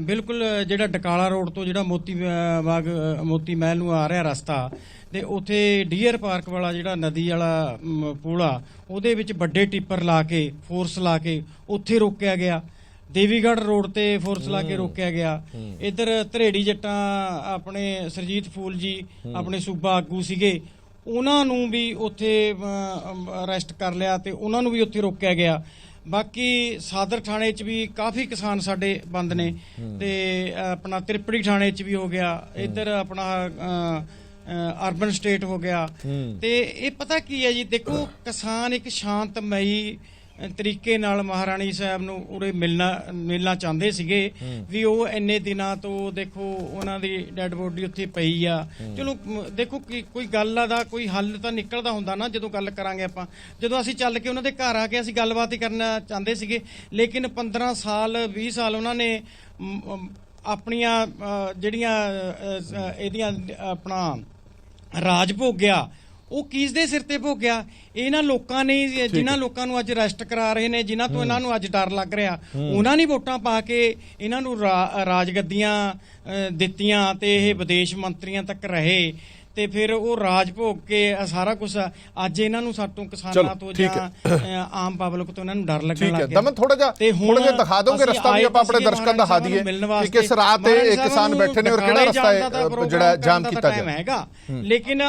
ਬਿਲਕੁਲ ਜਿਹੜਾ ਡਕਾਲਾ ਰੋਡ ਤੋਂ ਜਿਹੜਾ ਮੋਤੀ ਬਾਗ ਮੋਤੀ ਮਹਿਲ ਨੂੰ ਆ ਰਿਹਾ ਰਸਤਾ ਤੇ ਉੱਥੇ ਡੀਅਰ ਪਾਰਕ ਵਾਲਾ ਜਿਹੜਾ ਨਦੀ ਵਾਲਾ ਪੁਲ ਆ ਉਹਦੇ ਵਿੱਚ ਵੱਡੇ ਟਿੱਪਰ ਲਾ ਕੇ, ਫੋਰਸ ਲਾ ਕੇ ਉੱਥੇ ਰੋਕਿਆ ਗਿਆ। ਦੇਵੀਗੜ੍ਹ ਰੋਡ ਤੇ ਫੋਰਸ ਲਾ ਕੇ ਰੋਕਿਆ ਗਿਆ। ਇਧਰ ਧਰੇੜੀ ਜੱਟਾਂ ਆਪਣੇ ਸਰਜੀਤ ਫੂਲ ਜੀ ਆਪਣੇ ਸੂਬਾ ਆਗੂ ਸੀਗੇ। ਉਹਨਾਂ ਨੂੰ ਵੀ ਉੱਥੇ ਅਰੈਸਟ ਕਰ ਲਿਆ ਤੇ ਉਹਨਾਂ ਨੂੰ ਵੀ ਉੱਥੇ ਰੋਕਿਆ ਗਿਆ। ਬਾਕੀ ਸਾਦਰ ਥਾਣੇ 'ਚ ਵੀ ਕਾਫੀ ਕਿਸਾਨ ਸਾਡੇ ਬੰਦ ਨੇ ਤੇ ਆਪਣਾ ਤ੍ਰਿਪੜੀ ਥਾਣੇ 'ਚ ਵੀ ਹੋ ਗਿਆ। ਇੱਧਰ ਆਪਣਾ ਅਰਬਨ ਸਟੇਟ ਹੋ ਗਿਆ। ਤੇ ਇਹ ਪਤਾ ਕੀ ਹੈ ਜੀ? ਦੇਖੋ ਕਿਸਾਨ ਇੱਕ ਸ਼ਾਂਤਮਈ ਤਰੀਕੇ ਨਾਲ ਮਹਾਰਾਣੀ ਸਾਹਿਬ ਨੂੰ ਉਰੇ ਮਿਲਣਾ ਮਿਲਣਾ ਚਾਹੁੰਦੇ ਸੀਗੇ ਵੀ ਉਹ ਇੰਨੇ ਦਿਨਾਂ ਤੋਂ ਦੇਖੋ ਉਹਨਾਂ ਦੀ ਡੈੱਡ ਬੋਡੀ ਉੱਥੇ ਪਈ ਆ। ਚਲੋ ਦੇਖੋ ਕੀ- ਕੋਈ ਗੱਲ ਦਾ ਕੋਈ ਹੱਲ ਤਾਂ ਨਿਕਲਦਾ ਹੁੰਦਾ ਨਾ ਜਦੋਂ ਗੱਲ ਕਰਾਂਗੇ ਆਪਾਂ। ਜਦੋਂ ਅਸੀਂ ਚੱਲ ਕੇ ਉਹਨਾਂ ਦੇ ਘਰ ਆ ਕੇ ਅਸੀਂ ਗੱਲਬਾਤ ਹੀ ਕਰਨਾ ਚਾਹੁੰਦੇ ਸੀਗੇ ਲੇਕਿਨ 15 ਸਾਲ 20 ਸਾਲ ਉਹਨਾਂ ਨੇ ਆਪਣੀਆਂ ਜਿਹੜੀਆਂ ਇਹਦੀਆਂ ਆਪਣਾ ਰਾਜ ਭੋਗਿਆ ਉਹ ਕਿਸ ਦੇ ਸਿਰ ਤੇ ਭੋਗਿਆ? ਇਹਨਾਂ ਲੋਕਾਂ ਨੇ ਜਿਨ੍ਹਾਂ ਲੋਕਾਂ ਨੂੰ ਅੱਜ ਅਰੈਸਟ ਕਰਾ ਰਹੇ ਨੇ ਜਿਨ੍ਹਾਂ ਤੋਂ ਇਹਨਾਂ ਨੂੰ ਅੱਜ ਡਰ ਲੱਗ ਰਿਹਾ। ਉਹਨਾਂ ਨੇ ਵੋਟਾਂ ਪਾ ਕੇ ਇਹਨਾਂ ਨੂੰ ਰਾਜਗੱਦੀਆਂ ਦਿੱਤੀਆਂ ਤੇ ਇਹ ਵਿਦੇਸ਼ ਮੰਤਰੀਆਂ ਤੱਕ ਰਹੇ। ਤੇ ਫਿਰ ਉਹ ਰਾਜ ਭੋਗ ਕੇ ਇਹ ਸਾਰਾ ਕੁਝ ਅੱਜ ਇਹਨਾਂ ਨੂੰ ਸਾਤੋਂ ਕਿਸਾਨਾਂ ਤੋਂ ਠੀਕ ਜਾਂ ਆਮ ਪਬਲਿਕ ਤੋਂ ਇਹਨਾਂ ਨੂੰ ਡਰ ਲੱਗਣ ਠੀਕ ਲੱਗ ਹੈ ਗਿਆ ਦਮਨ ਥੋੜਾ ਜਿਹਾ ਤੇ ਹੁਣ ਥੋੜਾ ਜਿਹਾ ਦਿਖਾ ਦੋਗੇ ਰਸਤਾ ਵੀ ਆਪਾਂ ਆਪਣੇ ਦਰਸ਼ਕਾਂ ਦਾ ਦਈਏ ਕਿ। ਕਿਸ ਰਾਹ ਤੇ ਇਹ ਕਿਸਾਨ ਬੈਠੇ ਨੇ ਔਰ ਕਿਹੜਾ ਰਸਤਾ ਹੈ ਜਿਹੜਾ ਜਾਮ ਕੀਤਾ ਗਿਆ। ਹੈਗਾ। ਲੇਕਿਨ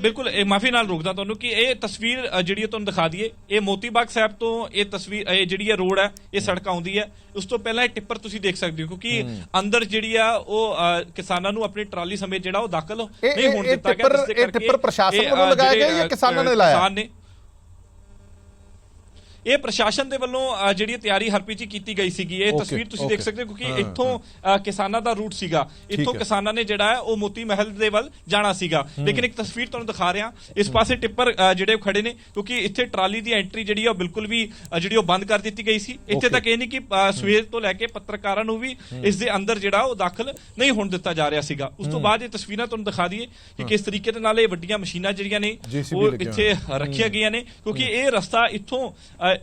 ਬਿਲਕੁਲ ਇਹ ਮਾਫੀ ਨਾਲ ਰੋਕਦਾ ਤੁਹਾਨੂੰ ਕਿ ਇਹ ਤਸਵੀਰ ਜਿਹੜੀ ਹੈ ਤੁਹਾਨੂੰ ਦਿਖਾ ਦਈਏ ਇਹ ਮੋਤੀ ਬਾਗ ਸਾਹਿਬ ਤੋਂ ਇਹ ਤਸਵੀਰ ਇਹ ਜਿਹੜੀ ਹੈ ਰੋਡ ਹੈ ਇਹ ਸੜਕ ਆਉਂਦੀ ਹੈ। ਉਸ ਤੋਂ ਪਹਿਲਾਂ ਇਹ ਟਿੱਪਰ ਤੁਸੀਂ ਦੇਖ ਸਕਦੇ ਹੋ ਕਿਉਂਕਿ ਅੰਦਰ ਜਿਹੜੀ ਆ ਉਹ ਕਿਸਾਨਾਂ ਨੂੰ ਆਪਣੀ ਟਰਾਲੀ ਸਮੇਤ ਜਿਹੜਾ ਉਹ ਦਾਖਲ ਨਹੀਂ ਹੋਣ ਦਿੱਤਾ। ਟਿੱਪਰ- ਇਹ ਟਿੱਪਰ ਪ੍ਰਸ਼ਾਸਨ ਵੱਲੋਂ ਲਗਾਇਆ ਗਿਆ ਜਾਂ ਕਿਸਾਨਾਂ ਨੇ ਲਾਇਆ? ਕਿਸਾਨ ਨੇ ਇਹ ਪ੍ਰਸ਼ਾਸਨ ਦੇ ਵੱਲੋਂ ਜਿਹੜੀ ਤਿਆਰੀ ਹਰਪ੍ਰੀਤ ਜੀ ਕੀਤੀ ਗਈ ਸੀਗੀ ਇਹ ਤਸਵੀਰ ਤੁਸੀਂ ਦੇਖ. ਸਕਦੇ ਹੋ ਕਿਉਂਕਿ ਇੱਥੋਂ ਕਿਸਾਨਾਂ ਦਾ ਰੂਟ ਸੀਗਾ। ਇੱਥੋਂ। ਕਿਸਾਨਾਂ ਨੇ ਜਿਹੜਾ ਹੈ ਉਹ ਮੋਤੀ ਮਹਿਲ ਦੇ ਵੱਲ ਜਾਣਾ ਸੀਗਾ। ਲੇਕਿਨ ਇੱਕ ਤਸਵੀਰ ਤੁਹਾਨੂੰ ਦਿਖਾ ਰਿਹਾ ਇਸ ਪਾਸੇ ਟਿੱਪਰ ਜਿਹੜੇ ਖੜੇ ਨੇ ਕਿਉਂਕਿ ਇੱਥੇ ਟਰਾਲੀ ਦੀ ਐਂਟਰੀ ਜਿਹੜੀ ਆ ਉਹ ਬਿਲਕੁਲ ਵੀ ਜਿਹੜੀ ਉਹ ਬੰਦ ਕਰ ਦਿੱਤੀ ਗਈ ਸੀ। ਇੱਥੇ. ਤੱਕ ਇਹ ਨਹੀਂ ਕਿ ਸਵੇਰ ਤੋਂ ਲੈ ਕੇ ਪੱਤਰਕਾਰਾਂ ਨੂੰ ਵੀ ਇਸ ਦੇ ਅੰਦਰ ਜਿਹੜਾ ਉਹ ਦਾਖਲ ਨਹੀਂ ਹੋਣ ਦਿੱਤਾ ਜਾ ਰਿਹਾ ਸੀਗਾ। ਉਸ ਤੋਂ ਬਾਅਦ ਇਹ ਤਸਵੀਰਾਂ ਤੁਹਾਨੂੰ ਦਿਖਾ ਦਈਏ ਕਿ ਕਿਸ ਤਰੀਕੇ ਦੇ ਨਾਲ ਇਹ ਵੱਡੀਆਂ ਮਸ਼ੀਨਾਂ ਜਿਹੜੀਆਂ ਨੇ ਉਹ ਇੱਥੇ ਰੱਖੀਆਂ ਗਈਆਂ ਨੇ। ਕਿਉਂਕਿ ਇਹ ਰਸਤਾ ਇੱਥੋਂ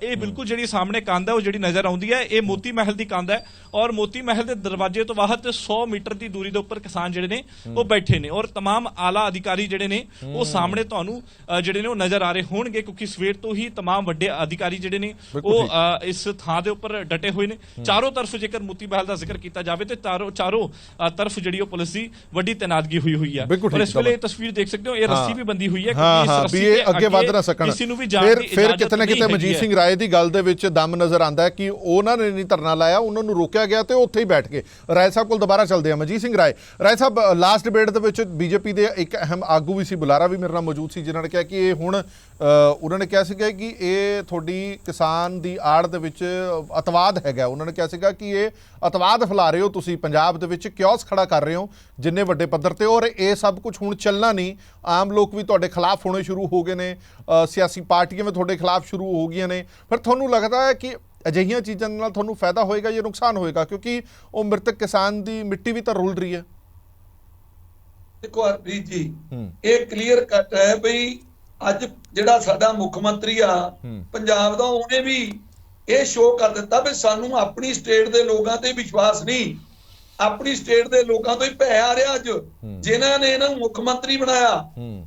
ਇਹ ਬਿਲਕੁਲ ਜਿਹੜੀ ਸਾਹਮਣੇ ਕੰਧ ਹੈ ਉਹ ਜਿਹੜੀ ਨਜ਼ਰ ਆਉਂਦੀ ਹੈ ਇਹ ਮੋਤੀ ਮਹਿਲ ਦੀ ਕੰਧ ਹੈ ਔਰ ਮੋਤੀ ਮਹਿਲ ਦੇ ਦਰਵਾਜ਼ੇ ਤੋਂ ਬਾਹਰ ਤੇ 100 ਮੀਟਰ ਦੀ ਦੂਰੀ ਦੇ ਉੱਪਰ ਕਿਸਾਨ ਜਿਹੜੇ ਨੇ ਉਹ ਬੈਠੇ ਨੇ ਔਰ तमाम ਆਲਾ ਅਧਿਕਾਰੀ ਜਿਹੜੇ ਨੇ ਉਹ ਸਾਹਮਣੇ ਤੁਹਾਨੂੰ ਅ, ਜਿਹੜੇ ਨੇ ਉਹ ਨਜ਼ਰ ਆ ਰਹੇ ਹੋਣਗੇ ਕਿਉਂਕਿ ਸਵੇਰ ਤੋਂ ਹੀ तमाम ਵੱਡੇ ਅਧਿਕਾਰੀ ਜਿਹੜੇ ਨੇ ਬਿਲਕੁਲ ਉਹ ਠੀਕ। ਅ, ਇਸ ਥਾਂ ਦੇ ਉੱਪਰ ਡਟੇ ਹੋਏ ਨੇ ਚਾਰੋਂ ਤਰਫ ਜੇਕਰ ਮੋਤੀ ਮਹਿਲ ਦਾ ਜ਼ਿਕਰ ਕੀਤਾ ਜਾਵੇ ਤੇ ਚਾਰੋਂ ਚਾਰੋਂ ਅ, ਤਰਫ ਜਿਹੜੀ ਉਹ ਪੁਲਿਸ ਦੀ ਵੱਡੀ ਤੈਨਾਤਗੀ ਹੋਈ ਹੋਈ ਹੈ ਬਿਲਕੁਲ ਔਰ ਠੀਕ, ਇਸ ਵੇਲੇ ਇਹ ਦਮਨ। ਤਸਵੀਰ ਦੇਖ ਸਕਦੇ ਹੋ ਇਹ ਰੱਸੀ ਹਾਂ। ਵੀ ਬੰਦੀ ਹੋਈ ਹੈ ਹਾਂ ਇਸ ਹਾਂ ਰੱਸੀ ਵੀ ਦੇ ਇਹ ਅੱਗੇ ਵੱਧ ਨਾ ਸਕਣ ਕਿਸੇ ਨੂੰ ਵੀ ਜਾਣ ਫਿਰ ਦੀ ਫਿਰ ਇਜਾਜ਼ਤ ਕਿਤੇ ਨਾ ਨਹੀਂ ਕਿਤੇ ਹੈਗੀ ਮਨਜੀਤ ਹੈ। ਸਿੰਘ ਰਾਏ ਦੀ ਗੱਲ ਦੇ ਵਿੱਚ ਦਮ ਨਜ਼ਰ ਆਉਂਦਾ ਹੈ ਕਿ ਉਹਨਾਂ ਨੇ ਨਹੀਂ ਧਰਨਾ ਲਾਇਆ, ਉਹਨਾਂ ਨੂੰ ਰੋਕਿਆ ਗਿਆ ਤੇ ਉਹ ਉੱਥੇ ਹੀ ਬੈਠ ਗਏ। ਰਾਏ ਸਾਹਿਬ ਕੋਲ ਦੁਬਾਰਾ ਚੱਲਦੇ ਆ ਮਨਜੀਤ ਸਿੰਘ ਰਾਏ। ਰਾਏ ਸਾਹਿਬ ਲਾਸਟ ਡਿਬੇਟ ਦੇ ਵਿੱਚ ਬੀਜੇਪੀ ਦੇ ਇੱਕ ਅਹਿਮ ਆਗੂ ਵੀ ਸੀ, ਬੁਲਾਰਾ ਵੀ ਮੇਰੇ ਨਾਲ ਮੌਜੂਦ ਸੀ, ਜਿਨ੍ਹਾਂ ਨੇ ਕਿਹਾ ਕਿ ਇਹ ਹੁਣ ਉਹਨਾਂ ਨੇ ਕਿਹਾ ਸੀਗਾ ਕਿ ਇਹ ਤੁਹਾਡੀ ਕਿਸਾਨ ਦੀ ਆੜ ਦੇ ਵਿੱਚ ਅਤਵਾਦ ਹੈਗਾ। ਉਹਨਾਂ ਨੇ ਕਿਹਾ ਸੀਗਾ ਕਿ ਇਹ ਅਤਵਾਦ ਫੈਲਾ ਰਹੇ ਹੋ ਤੁਸੀਂ, ਪੰਜਾਬ ਦੇ ਵਿੱਚ ਕਿਉਸ ਖੜਾ ਕਰ ਰਹੇ ਹੋ, ਜਿੰਨੇ ਵੱਡੇ ਪੱਧਰ ਤੇ ਔਰ ਇਹ ਸਭ ਕੁਝ ਹੁਣ ਚੱਲਣਾ ਨਹੀਂ। ਆਮ ਲੋਕ ਵੀ ਤੁਹਾਡੇ ਖਿਲਾਫ ਹੋਣੇ ਸ਼ੁਰੂ ਹੋ ਗਏ ਨੇ। ਸਿਆਸੀ ਪਾਰਟੀਆਂ ਵੀ ਤੁਹਾਡੇ ਖਿਲਾਫ ਸ਼ੁਰੂ ਹੋ ਗਈਆਂ ਨੇ ਫਿਰ ਤੁਹਾਨੂੰ ਲੱਗਦਾ ਹੈ ਕਿ ਅਜਿਹੀਆਂ ਚੀਜ਼ਾਂ ਨਾਲ ਤੁਹਾਨੂੰ ਫਾਇਦਾ ਹੋਏਗਾ ਜਾਂ ਨੁਕਸਾਨ ਹੋਏਗਾ ਕਿਉਂਕਿ ਉਹ ਮ੍ਰਿਤਕ ਕਿਸਾਨ ਦੀ ਮਿੱਟੀ ਵੀ ਤਾਂ ਰੁਲ ਰਹੀ ਹੈ ਦੇਖੋ ਹਰਪ੍ਰੀਤ ਜੀ। ਇਹ ਕਲੀਅਰ ਕੱਟ ਹੈ ਬਈ ਅੱਜ ਜਿਹੜਾ ਸਾਡਾ ਮੁੱਖ ਮੰਤਰੀ ਆ। ਪੰਜਾਬ ਦਾ ਉਹਨੇ ਵੀ ਇਹ ਸ਼ੋਅ ਕਰ ਦਿੱਤਾ ਵੀ ਸਾਨੂੰ ਆਪਣੀ ਸਟੇਟ ਦੇ ਲੋਕਾਂ ਤੇ ਵਿਸ਼ਵਾਸ ਨਹੀਂ ਆਪਣੀ ਸਟੇਟ ਦੇ ਲੋਕਾਂ ਤੋਂ ਹੀ ਭੈ ਆ ਰਿਹਾ ਅੱਜ ਜਿਨ੍ਹਾਂ ਨੇ ਇਹਨਾਂ ਨੂੰ ਮੁੱਖ ਮੰਤਰੀ ਬਣਾਇਆ।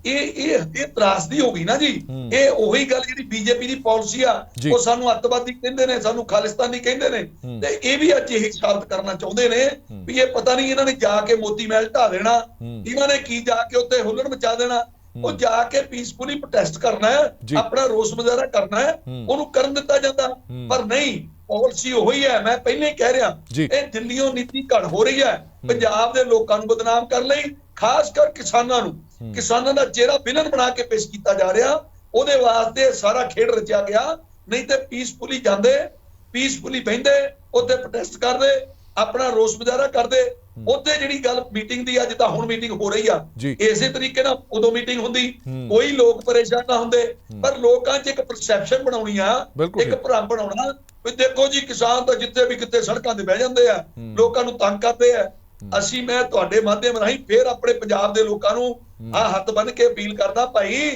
ਇਹ ਇਹ ਇਹ ਤਰਾਸਦੀ ਹੋ ਗਈ ਨਾ ਜੀ। ਇਹ ਉਹੀ ਗੱਲ ਜਿਹੜੀ ਬੀਜੇਪੀ ਦੀ ਪਾਲਿਸੀ ਆ। ਉਹ ਸਾਨੂੰ ਅੱਤਵਾਦੀ ਕਹਿੰਦੇ ਨੇ ਸਾਨੂੰ ਖਾਲਿਸਤਾਨੀ ਕਹਿੰਦੇ ਨੇ। ਤੇ ਇਹ ਵੀ ਅੱਜ ਇਹ ਸਾਬਤ ਕਰਨਾ ਚਾਹੁੰਦੇ ਨੇ ਵੀ ਇਹ ਪਤਾ ਨਹੀਂ ਇਹਨਾਂ ਨੇ ਜਾ ਕੇ ਮੋਤੀ ਮਹਿਲ ਢਾ ਦੇਣਾ। ਇਹਨਾਂ ਨੇ ਕੀ ਜਾ ਕੇ ਉੱਤੇ ਹੁੱਲੜ ਮਚਾ ਦੇਣਾ ਉਹ ਜਾ ਕੇ ਪੀਸਫੁਲੀ ਪ੍ਰੋਟੈਸਟ ਕਰਨਾ। ਹੈ ਆਪਣਾ ਰੋਸ ਮੁਜ਼ਾਹਰਾ ਕਰਨਾ ਹੈ। ਉਹਨੂੰ ਕਰਨ ਦਿੱਤਾ ਜਾਂਦਾ। ਪਰ ਨਹੀਂ ਪਾਲਿਸੀ ਉਹੀ ਹੈ ਮੈਂ ਪਹਿਲੇ ਹੀ ਕਹਿ ਰਿਹਾ। ਇਹ ਦਿੱਲੀੋਂ ਨੀਤੀ ਘੜ ਹੋ ਰਹੀ ਹੈ। ਪੰਜਾਬ ਦੇ ਲੋਕਾਂ ਨੂੰ ਬਦਨਾਮ ਕਰਨ ਲਈ ਖਾਸ ਕਰ ਕਿਸਾਨਾਂ ਨੂੰ। ਕਿਸਾਨਾਂ ਦਾ ਚਿਹਰਾ ਵਿਲਨ ਬਣਾ ਕੇ ਪੇਸ਼ ਕੀਤਾ ਜਾ ਰਿਹਾ। ਉਹਦੇ ਵਾਸਤੇ ਸਾਰਾ ਖੇਡ ਰਚਿਆ ਗਿਆ। ਨਹੀਂ ਤੇ ਪੀਸਫੁਲੀ ਜਾਂਦੇ ਪੀਸਫੁਲੀ ਬਹਿੰਦੇ ਉੱਥੇ ਪ੍ਰੋਟੈਸਟ ਕਰਦੇ ਆਪਣਾ ਰੋਸ ਮੁਜ਼ਾਹਰਾ ਕਰਦੇ। ਉੱਥੇ ਜਿਹੜੀ ਗੱਲ ਮੀਟਿੰਗ ਦੀ ਅੱਜ ਤਾਂ ਹੁਣ ਮੀਟਿੰਗ ਹੋ ਰਹੀ ਆ। ਇਸੇ ਤਰੀਕੇ ਨਾਲ ਉਦੋਂ ਮੀਟਿੰਗ ਹੁੰਦੀ। ਕੋਈ ਲੋਕ ਪਰੇਸ਼ਾਨ ਨਾ ਹੁੰਦੇ ਪਰ ਲੋਕਾਂ 'ਚ ਇੱਕ ਪਰਸੈਪਸ਼ਨ ਬਣਾਉਣੀ ਆ ਇੱਕ। ਭਰਮ ਬਣਾਉਣਾ ਵੀ ਦੇਖੋ ਜੀ ਕਿਸਾਨ ਤਾਂ ਜਿੱਥੇ ਵੀ ਕਿਤੇ ਸੜਕਾਂ ਤੇ ਬਹਿ ਜਾਂਦੇ ਆ ਲੋਕਾਂ ਨੂੰ ਤੰਗ ਕਰਦੇ ਆ। ਅਸੀਂ ਮੈਂ ਤੁਹਾਡੇ ਮਾਧਿਅਮ ਰਾਹੀਂ ਫੇਰ ਆਪਣੇ ਪੰਜਾਬ ਦੇ ਲੋਕਾਂ ਨੂੰ ਆ ਹੱਥ ਬੰਨ ਕੇ ਅਪੀਲ ਕਰਦਾ ਭਾਈ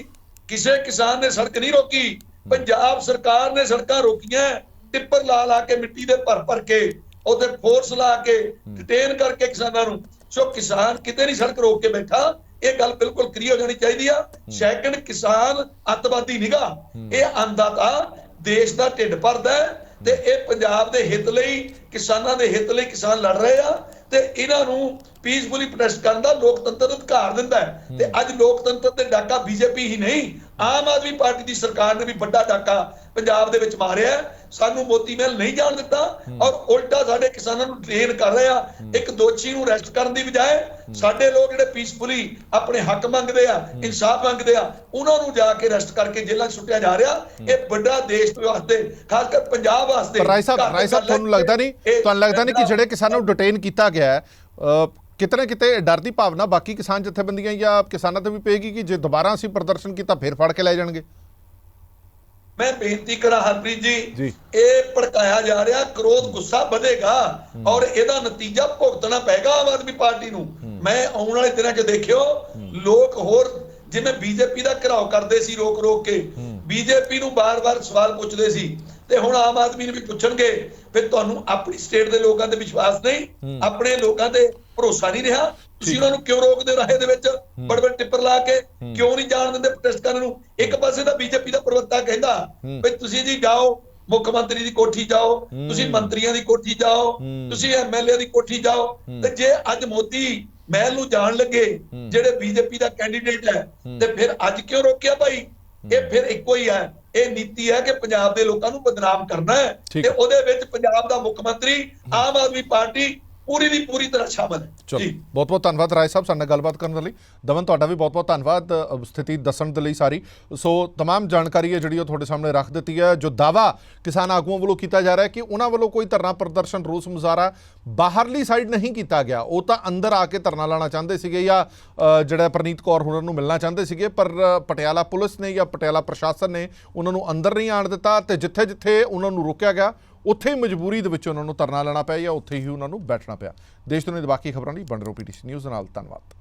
ਕਿਸੇ ਕਿਸਾਨ ਨੇ ਸੜਕ ਨਹੀਂ ਰੋਕੀ ਪੰਜਾਬ ਸਰਕਾਰ ਨੇ ਸੜਕਾਂ ਰੋਕੀਆਂ ਟਿੱਪਰ ਲਾ ਲਾ ਕੇ ਮਿੱਟੀ ਦੇ ਭਰ ਭਰ ਕੇ ਉਹਦੇ ਫੋਰਸ ਲਾ ਕੇ ਡਿਟੇਨ ਕਰਕੇ ਕਿਸਾਨਾਂ ਨੂੰ। ਸੋ ਕਿਸਾਨ ਕਿਤੇ ਨਹੀਂ ਸੜਕ ਰੋਕ ਕੇ ਬੈਠਾ। ਇਹ ਗੱਲ ਬਿਲਕੁਲ ਕਲੀਅਰ ਹੋ ਜਾਣੀ ਚਾਹੀਦੀ ਆ। ਸੈਕੰਡ ਕਿਸਾਨ ਅੱਤਵਾਦੀ ਨਿਗਾ ਇਹ ਅੰਦਾਤਾ ਦੇਸ਼ ਦਾ ਢਿੱਡ ਭਰਦਾ ਤੇ ਇਹ ਪੰਜਾਬ ਦੇ ਹਿੱਤ ਲਈ ਕਿਸਾਨਾਂ ਦੇ ਹਿੱਤ ਲਈ ਕਿਸਾਨ ਲੜ ਰਹੇ ਆ ਤੇ ਇਹਨਾਂ ਨੂੰ ਪੀਸਫੁਲੀ ਪ੍ਰੋਟੈਸਟ ਕਰਨ ਦਾ ਲੋਕਤੰਤਰ ਅਧਿਕਾਰ ਦਿੰਦਾ ਹੈ। ਤੇ ਅੱਜ ਲੋਕਤੰਤਰ ਤੇ ਡਾਕਾ ਬੀਜੇਪੀ ਹੀ ਨਹੀਂ ਆਮ ਆਦਮੀ ਪਾਰਟੀ ਦੀ ਸਰਕਾਰ ਨੇ ਵੀ ਵੱਡਾ ਡਾਕਾ ਪੰਜਾਬ ਦੇ ਵਿੱਚ ਮਾਰਿਆ। ਸਾਨੂੰ ਮੋਤੀ ਮਹਿਲ ਨਹੀਂ ਜਾਣ ਦਿੱਤਾ ਔਰ ਉਲਟਾ ਸਾਡੇ ਕਿਸਾਨਾਂ ਨੂੰ ਟ੍ਰੇਨ ਕਰ ਰਹੇ ਇੱਕ ਦੋਸ਼ੀ ਨੂੰ ਅਰੈਸਟ ਕਰਨ ਦੀ ਬਜਾਏ ਸਾਡੇ ਲੋਕ ਜਿਹੜੇ ਪੀਸਫੁਲੀ ਆਪਣੇ ਹੱਕ ਮੰਗਦੇ ਆ ਇਨਸਾਫ ਮੰਗਦੇ ਆ ਉਹਨਾਂ ਨੂੰ ਜਾ ਕੇ ਅਰੈਸਟ ਕਰਕੇ ਜੇਲ੍ਹਾਂ 'ਚ ਸੁੱਟਿਆ ਜਾ ਰਿਹਾ। ਇਹ ਵੱਡਾ ਦੇਸ਼ ਵਾਸਤੇ ਖਾਸ ਕਰ ਪੰਜਾਬ ਵਾਸਤੇ ਰਾਏ ਸਾਹਿਬ ਰਾਏ ਸਾਹਿਬ ਤੁਹਾਨੂੰ ਲੱਗਦਾ ਨਹੀਂ? ਤੁਹਾਨੂੰ ਲੱਗਦਾ ਨਹੀਂ ਕਿ ਜਿਹੜੇ ਕਿਸਾਨਾਂ ਨੂੰ ਡਿਟੇਨ ਕੀਤਾ ਗਿਆ ਅ, ਕਿਤੇ ਡਰ ਦੀ ਭਾਵਨਾ ਬਾਕੀ ਕਿਸਾਨ ਜਥੇਬੰਦੀਆਂ ਜਾਂ ਕਿਸਾਨਾਂ ਤੇ ਵੀ ਪਏਗੀ ਕਿ ਜੇ ਦੁਬਾਰਾ ਅਸੀਂ ਪ੍ਰਦਰਸ਼ਨ ਕੀਤਾ ਫਿਰ ਫੜ ਕੇ ਲੈ ਜਾਣਗੇ? ਮੈਂ ਬੇਨਤੀ ਕਰਾਂ ਹਰਪ੍ਰੀਤ ਜੀ। ਇਹ ਭੜਕਾਇਆ ਜਾ ਰਿਹਾ ਕਰੋਧ ਗੁੱਸਾ ਵਧੇਗਾ ਔਰ ਇਹਦਾ ਨਤੀਜਾ ਭੁਗਤਣਾ ਪਏਗਾ ਆਮ ਆਦਮੀ ਪਾਰਟੀ ਨੂੰ। ਮੈਂ ਆਉਣ ਵਾਲੇ ਦਿਨਾਂ 'ਚ ਦੇਖਿਓ ਲੋਕ ਹੋਰ ਜਿਵੇਂ ਬੀਜੇਪੀ ਦਾ ਘਰਾਓ ਕਰਦੇ ਸੀ ਰੋਕ ਰੋਕ ਕੇ ਬੀਜੇਪੀ ਨੂੰ ਬਾਰ-ਬਾਰ ਸਵਾਲ ਪੁੱਛਦੇ ਸੀ ਤੇ ਹੁਣ ਆਮ ਆਦਮੀ ਨੂੰ ਵੀ ਪੁੱਛਣਗੇ ਫਿਰ ਤੁਹਾਨੂੰ ਆਪਣੀ ਸਟੇਟ ਦੇ ਲੋਕਾਂ ਤੇ ਵਿਸ਼ਵਾਸ ਨਹੀਂ ਆਪਣੇ ਲੋਕਾਂ ਤੇ ਭਰੋਸਾ ਨਹੀਂ ਰਿਹਾ। ਤੁਸੀਂ ਉਹਨਾਂ ਨੂੰ ਕਿਉਂ ਰੋਕਦੇ ਰਾਹੇ ਦੇ ਵਿੱਚ? ਬੜੇ ਬੜੇ ਟਿੱਪਰ ਲਾ ਕੇ ਕਿਉਂ ਨਹੀਂ ਜਾਣ ਦਿੰਦੇ ਪ੍ਰੋਟੈਸਟ ਕਰਨ ਨੂੰ? ਇੱਕ ਪਾਸੇ ਤਾਂ ਬੀਜੇਪੀ ਦਾ ਪ੍ਰਵਕਤਾ ਕਹਿੰਦਾ ਵੀ ਤੁਸੀਂ ਜੀ ਜਾਓ ਮੁੱਖ ਮੰਤਰੀ ਦੀ ਕੋਠੀ ਜਾਓ ਤੁਸੀਂ ਮੰਤਰੀਆਂ ਦੀ ਕੋਠੀ ਜਾਓ ਤੁਸੀਂ ਐਮਐਲਏ ਦੀ ਕੋਠੀ ਜਾਓ। ਤੇ ਜੇ ਅੱਜ ਮੋਦੀ ਮਹਿਲ ਨੂੰ ਜਾਣ ਲੱਗੇ ਜਿਹੜੇ ਬੀਜੇਪੀ ਦਾ ਕੈਂਡੀਡੇਟ ਹੈ। ਤੇ ਫਿਰ ਅੱਜ ਕਿਉਂ ਰੋਕਿਆ ਭਾਈ? ਇਹ ਫਿਰ ਇੱਕੋ ਹੀ ਹੈ ਇਹ ਨੀਤੀ ਹੈ ਕਿ ਪੰਜਾਬ ਦੇ ਲੋਕਾਂ ਨੂੰ ਬਦਨਾਮ ਕਰਨਾ ਹੈ ਤੇ। ਉਹਦੇ ਵਿੱਚ ਪੰਜਾਬ ਦਾ ਮੁੱਖ ਮੰਤਰੀ ਆਮ ਆਦਮੀ ਪਾਰਟੀ ਪੂਰੀ ਦੀ ਪੂਰੀ ਤਰ੍ਹਾਂ ਸ਼ਾਮਲ ਹੈ ਚਲੋ ਜੀ ਬਹੁਤ ਬਹੁਤ ਧੰਨਵਾਦ ਰਾਏ ਸਾਹਿਬ ਸਾਡੇ ਨਾਲ ਗੱਲਬਾਤ ਕਰਨ ਦੇ ਲਈ ਦਮਨ ਤੁਹਾਡਾ ਵੀ ਬਹੁਤ ਬਹੁਤ ਧੰਨਵਾਦ ਅ, ਸਥਿਤੀ ਦੱਸਣ ਦੇ ਲਈ ਸਾਰੀ ਸੋ तमाम ਜਾਣਕਾਰੀ ਹੈ ਜਿਹੜੀ ਉਹ ਤੁਹਾਡੇ ਸਾਹਮਣੇ ਰੱਖ ਦਿੱਤੀ ਹੈ ਜੋ ਦਾਵਾ ਕਿਸਾਨ ਆਗੂਆਂ ਵੱਲੋਂ ਕੀਤਾ ਜਾ ਰਿਹਾ ਹੈ ਕਿ ਉਹਨਾਂ ਵੱਲੋਂ ਕੋਈ ਧਰਨਾ ਪ੍ਰਦਰਸ਼ਨ ਰੋਸ ਮੁਜ਼ਾਹਰਾ ਬਾਹਰਲੀ ਸਾਈਡ ਨਹੀਂ ਕੀਤਾ ਗਿਆ ਉਹ ਤਾਂ ਅੰਦਰ ਆ ਕੇ ਧਰਨਾ ਲਾਣਾ ਚਾਹੁੰਦੇ ਸੀਗੇ ਜਾਂ ਅ, ਜਿਹੜਾ ਪ੍ਰਨੀਤ ਕੌਰ ਹੁਣਰ ਨੂੰ ਮਿਲਣਾ ਚਾਹੁੰਦੇ ਸੀਗੇ ਪਰ ਅ, ਪਟਿਆਲਾ ਪੁਲਿਸ ਨੇ ਜਾਂ ਪਟਿਆਲਾ ਪ੍ਰਸ਼ਾਸਨ ਨੇ ਉਹਨਾਂ ਨੂੰ ਅੰਦਰ ਨਹੀਂ ਆਣ ਦਿੱਤਾ ਤੇ ਜਿੱਥੇ ਜਿੱਥੇ ਉਹਨਾਂ ਨੂੰ ਰੋਕਿਆ ਗਿਆ ਉੱਥੇ ਹੀ ਮਜਬੂਰੀ ਦੇ ਵਿੱਚ ਉਹਨਾਂ ਨੂੰ ਧਰਨਾ ਲੈਣਾ ਪਿਆ ਜਾਂ ਉੱਥੇ ਹੀ ਉਹਨਾਂ ਨੂੰ ਬੈਠਣਾ ਪਿਆ। ਦੇਸ਼ ਦੁਨੀਆ ਦੀ ਬਾਕੀ ਖਬਰਾਂ ਲਈ ਬਣ ਰਹੋ ਪੀਟੀਸੀ ਨਿਊਜ਼ ਨਾਲ, ਧੰਨਵਾਦ।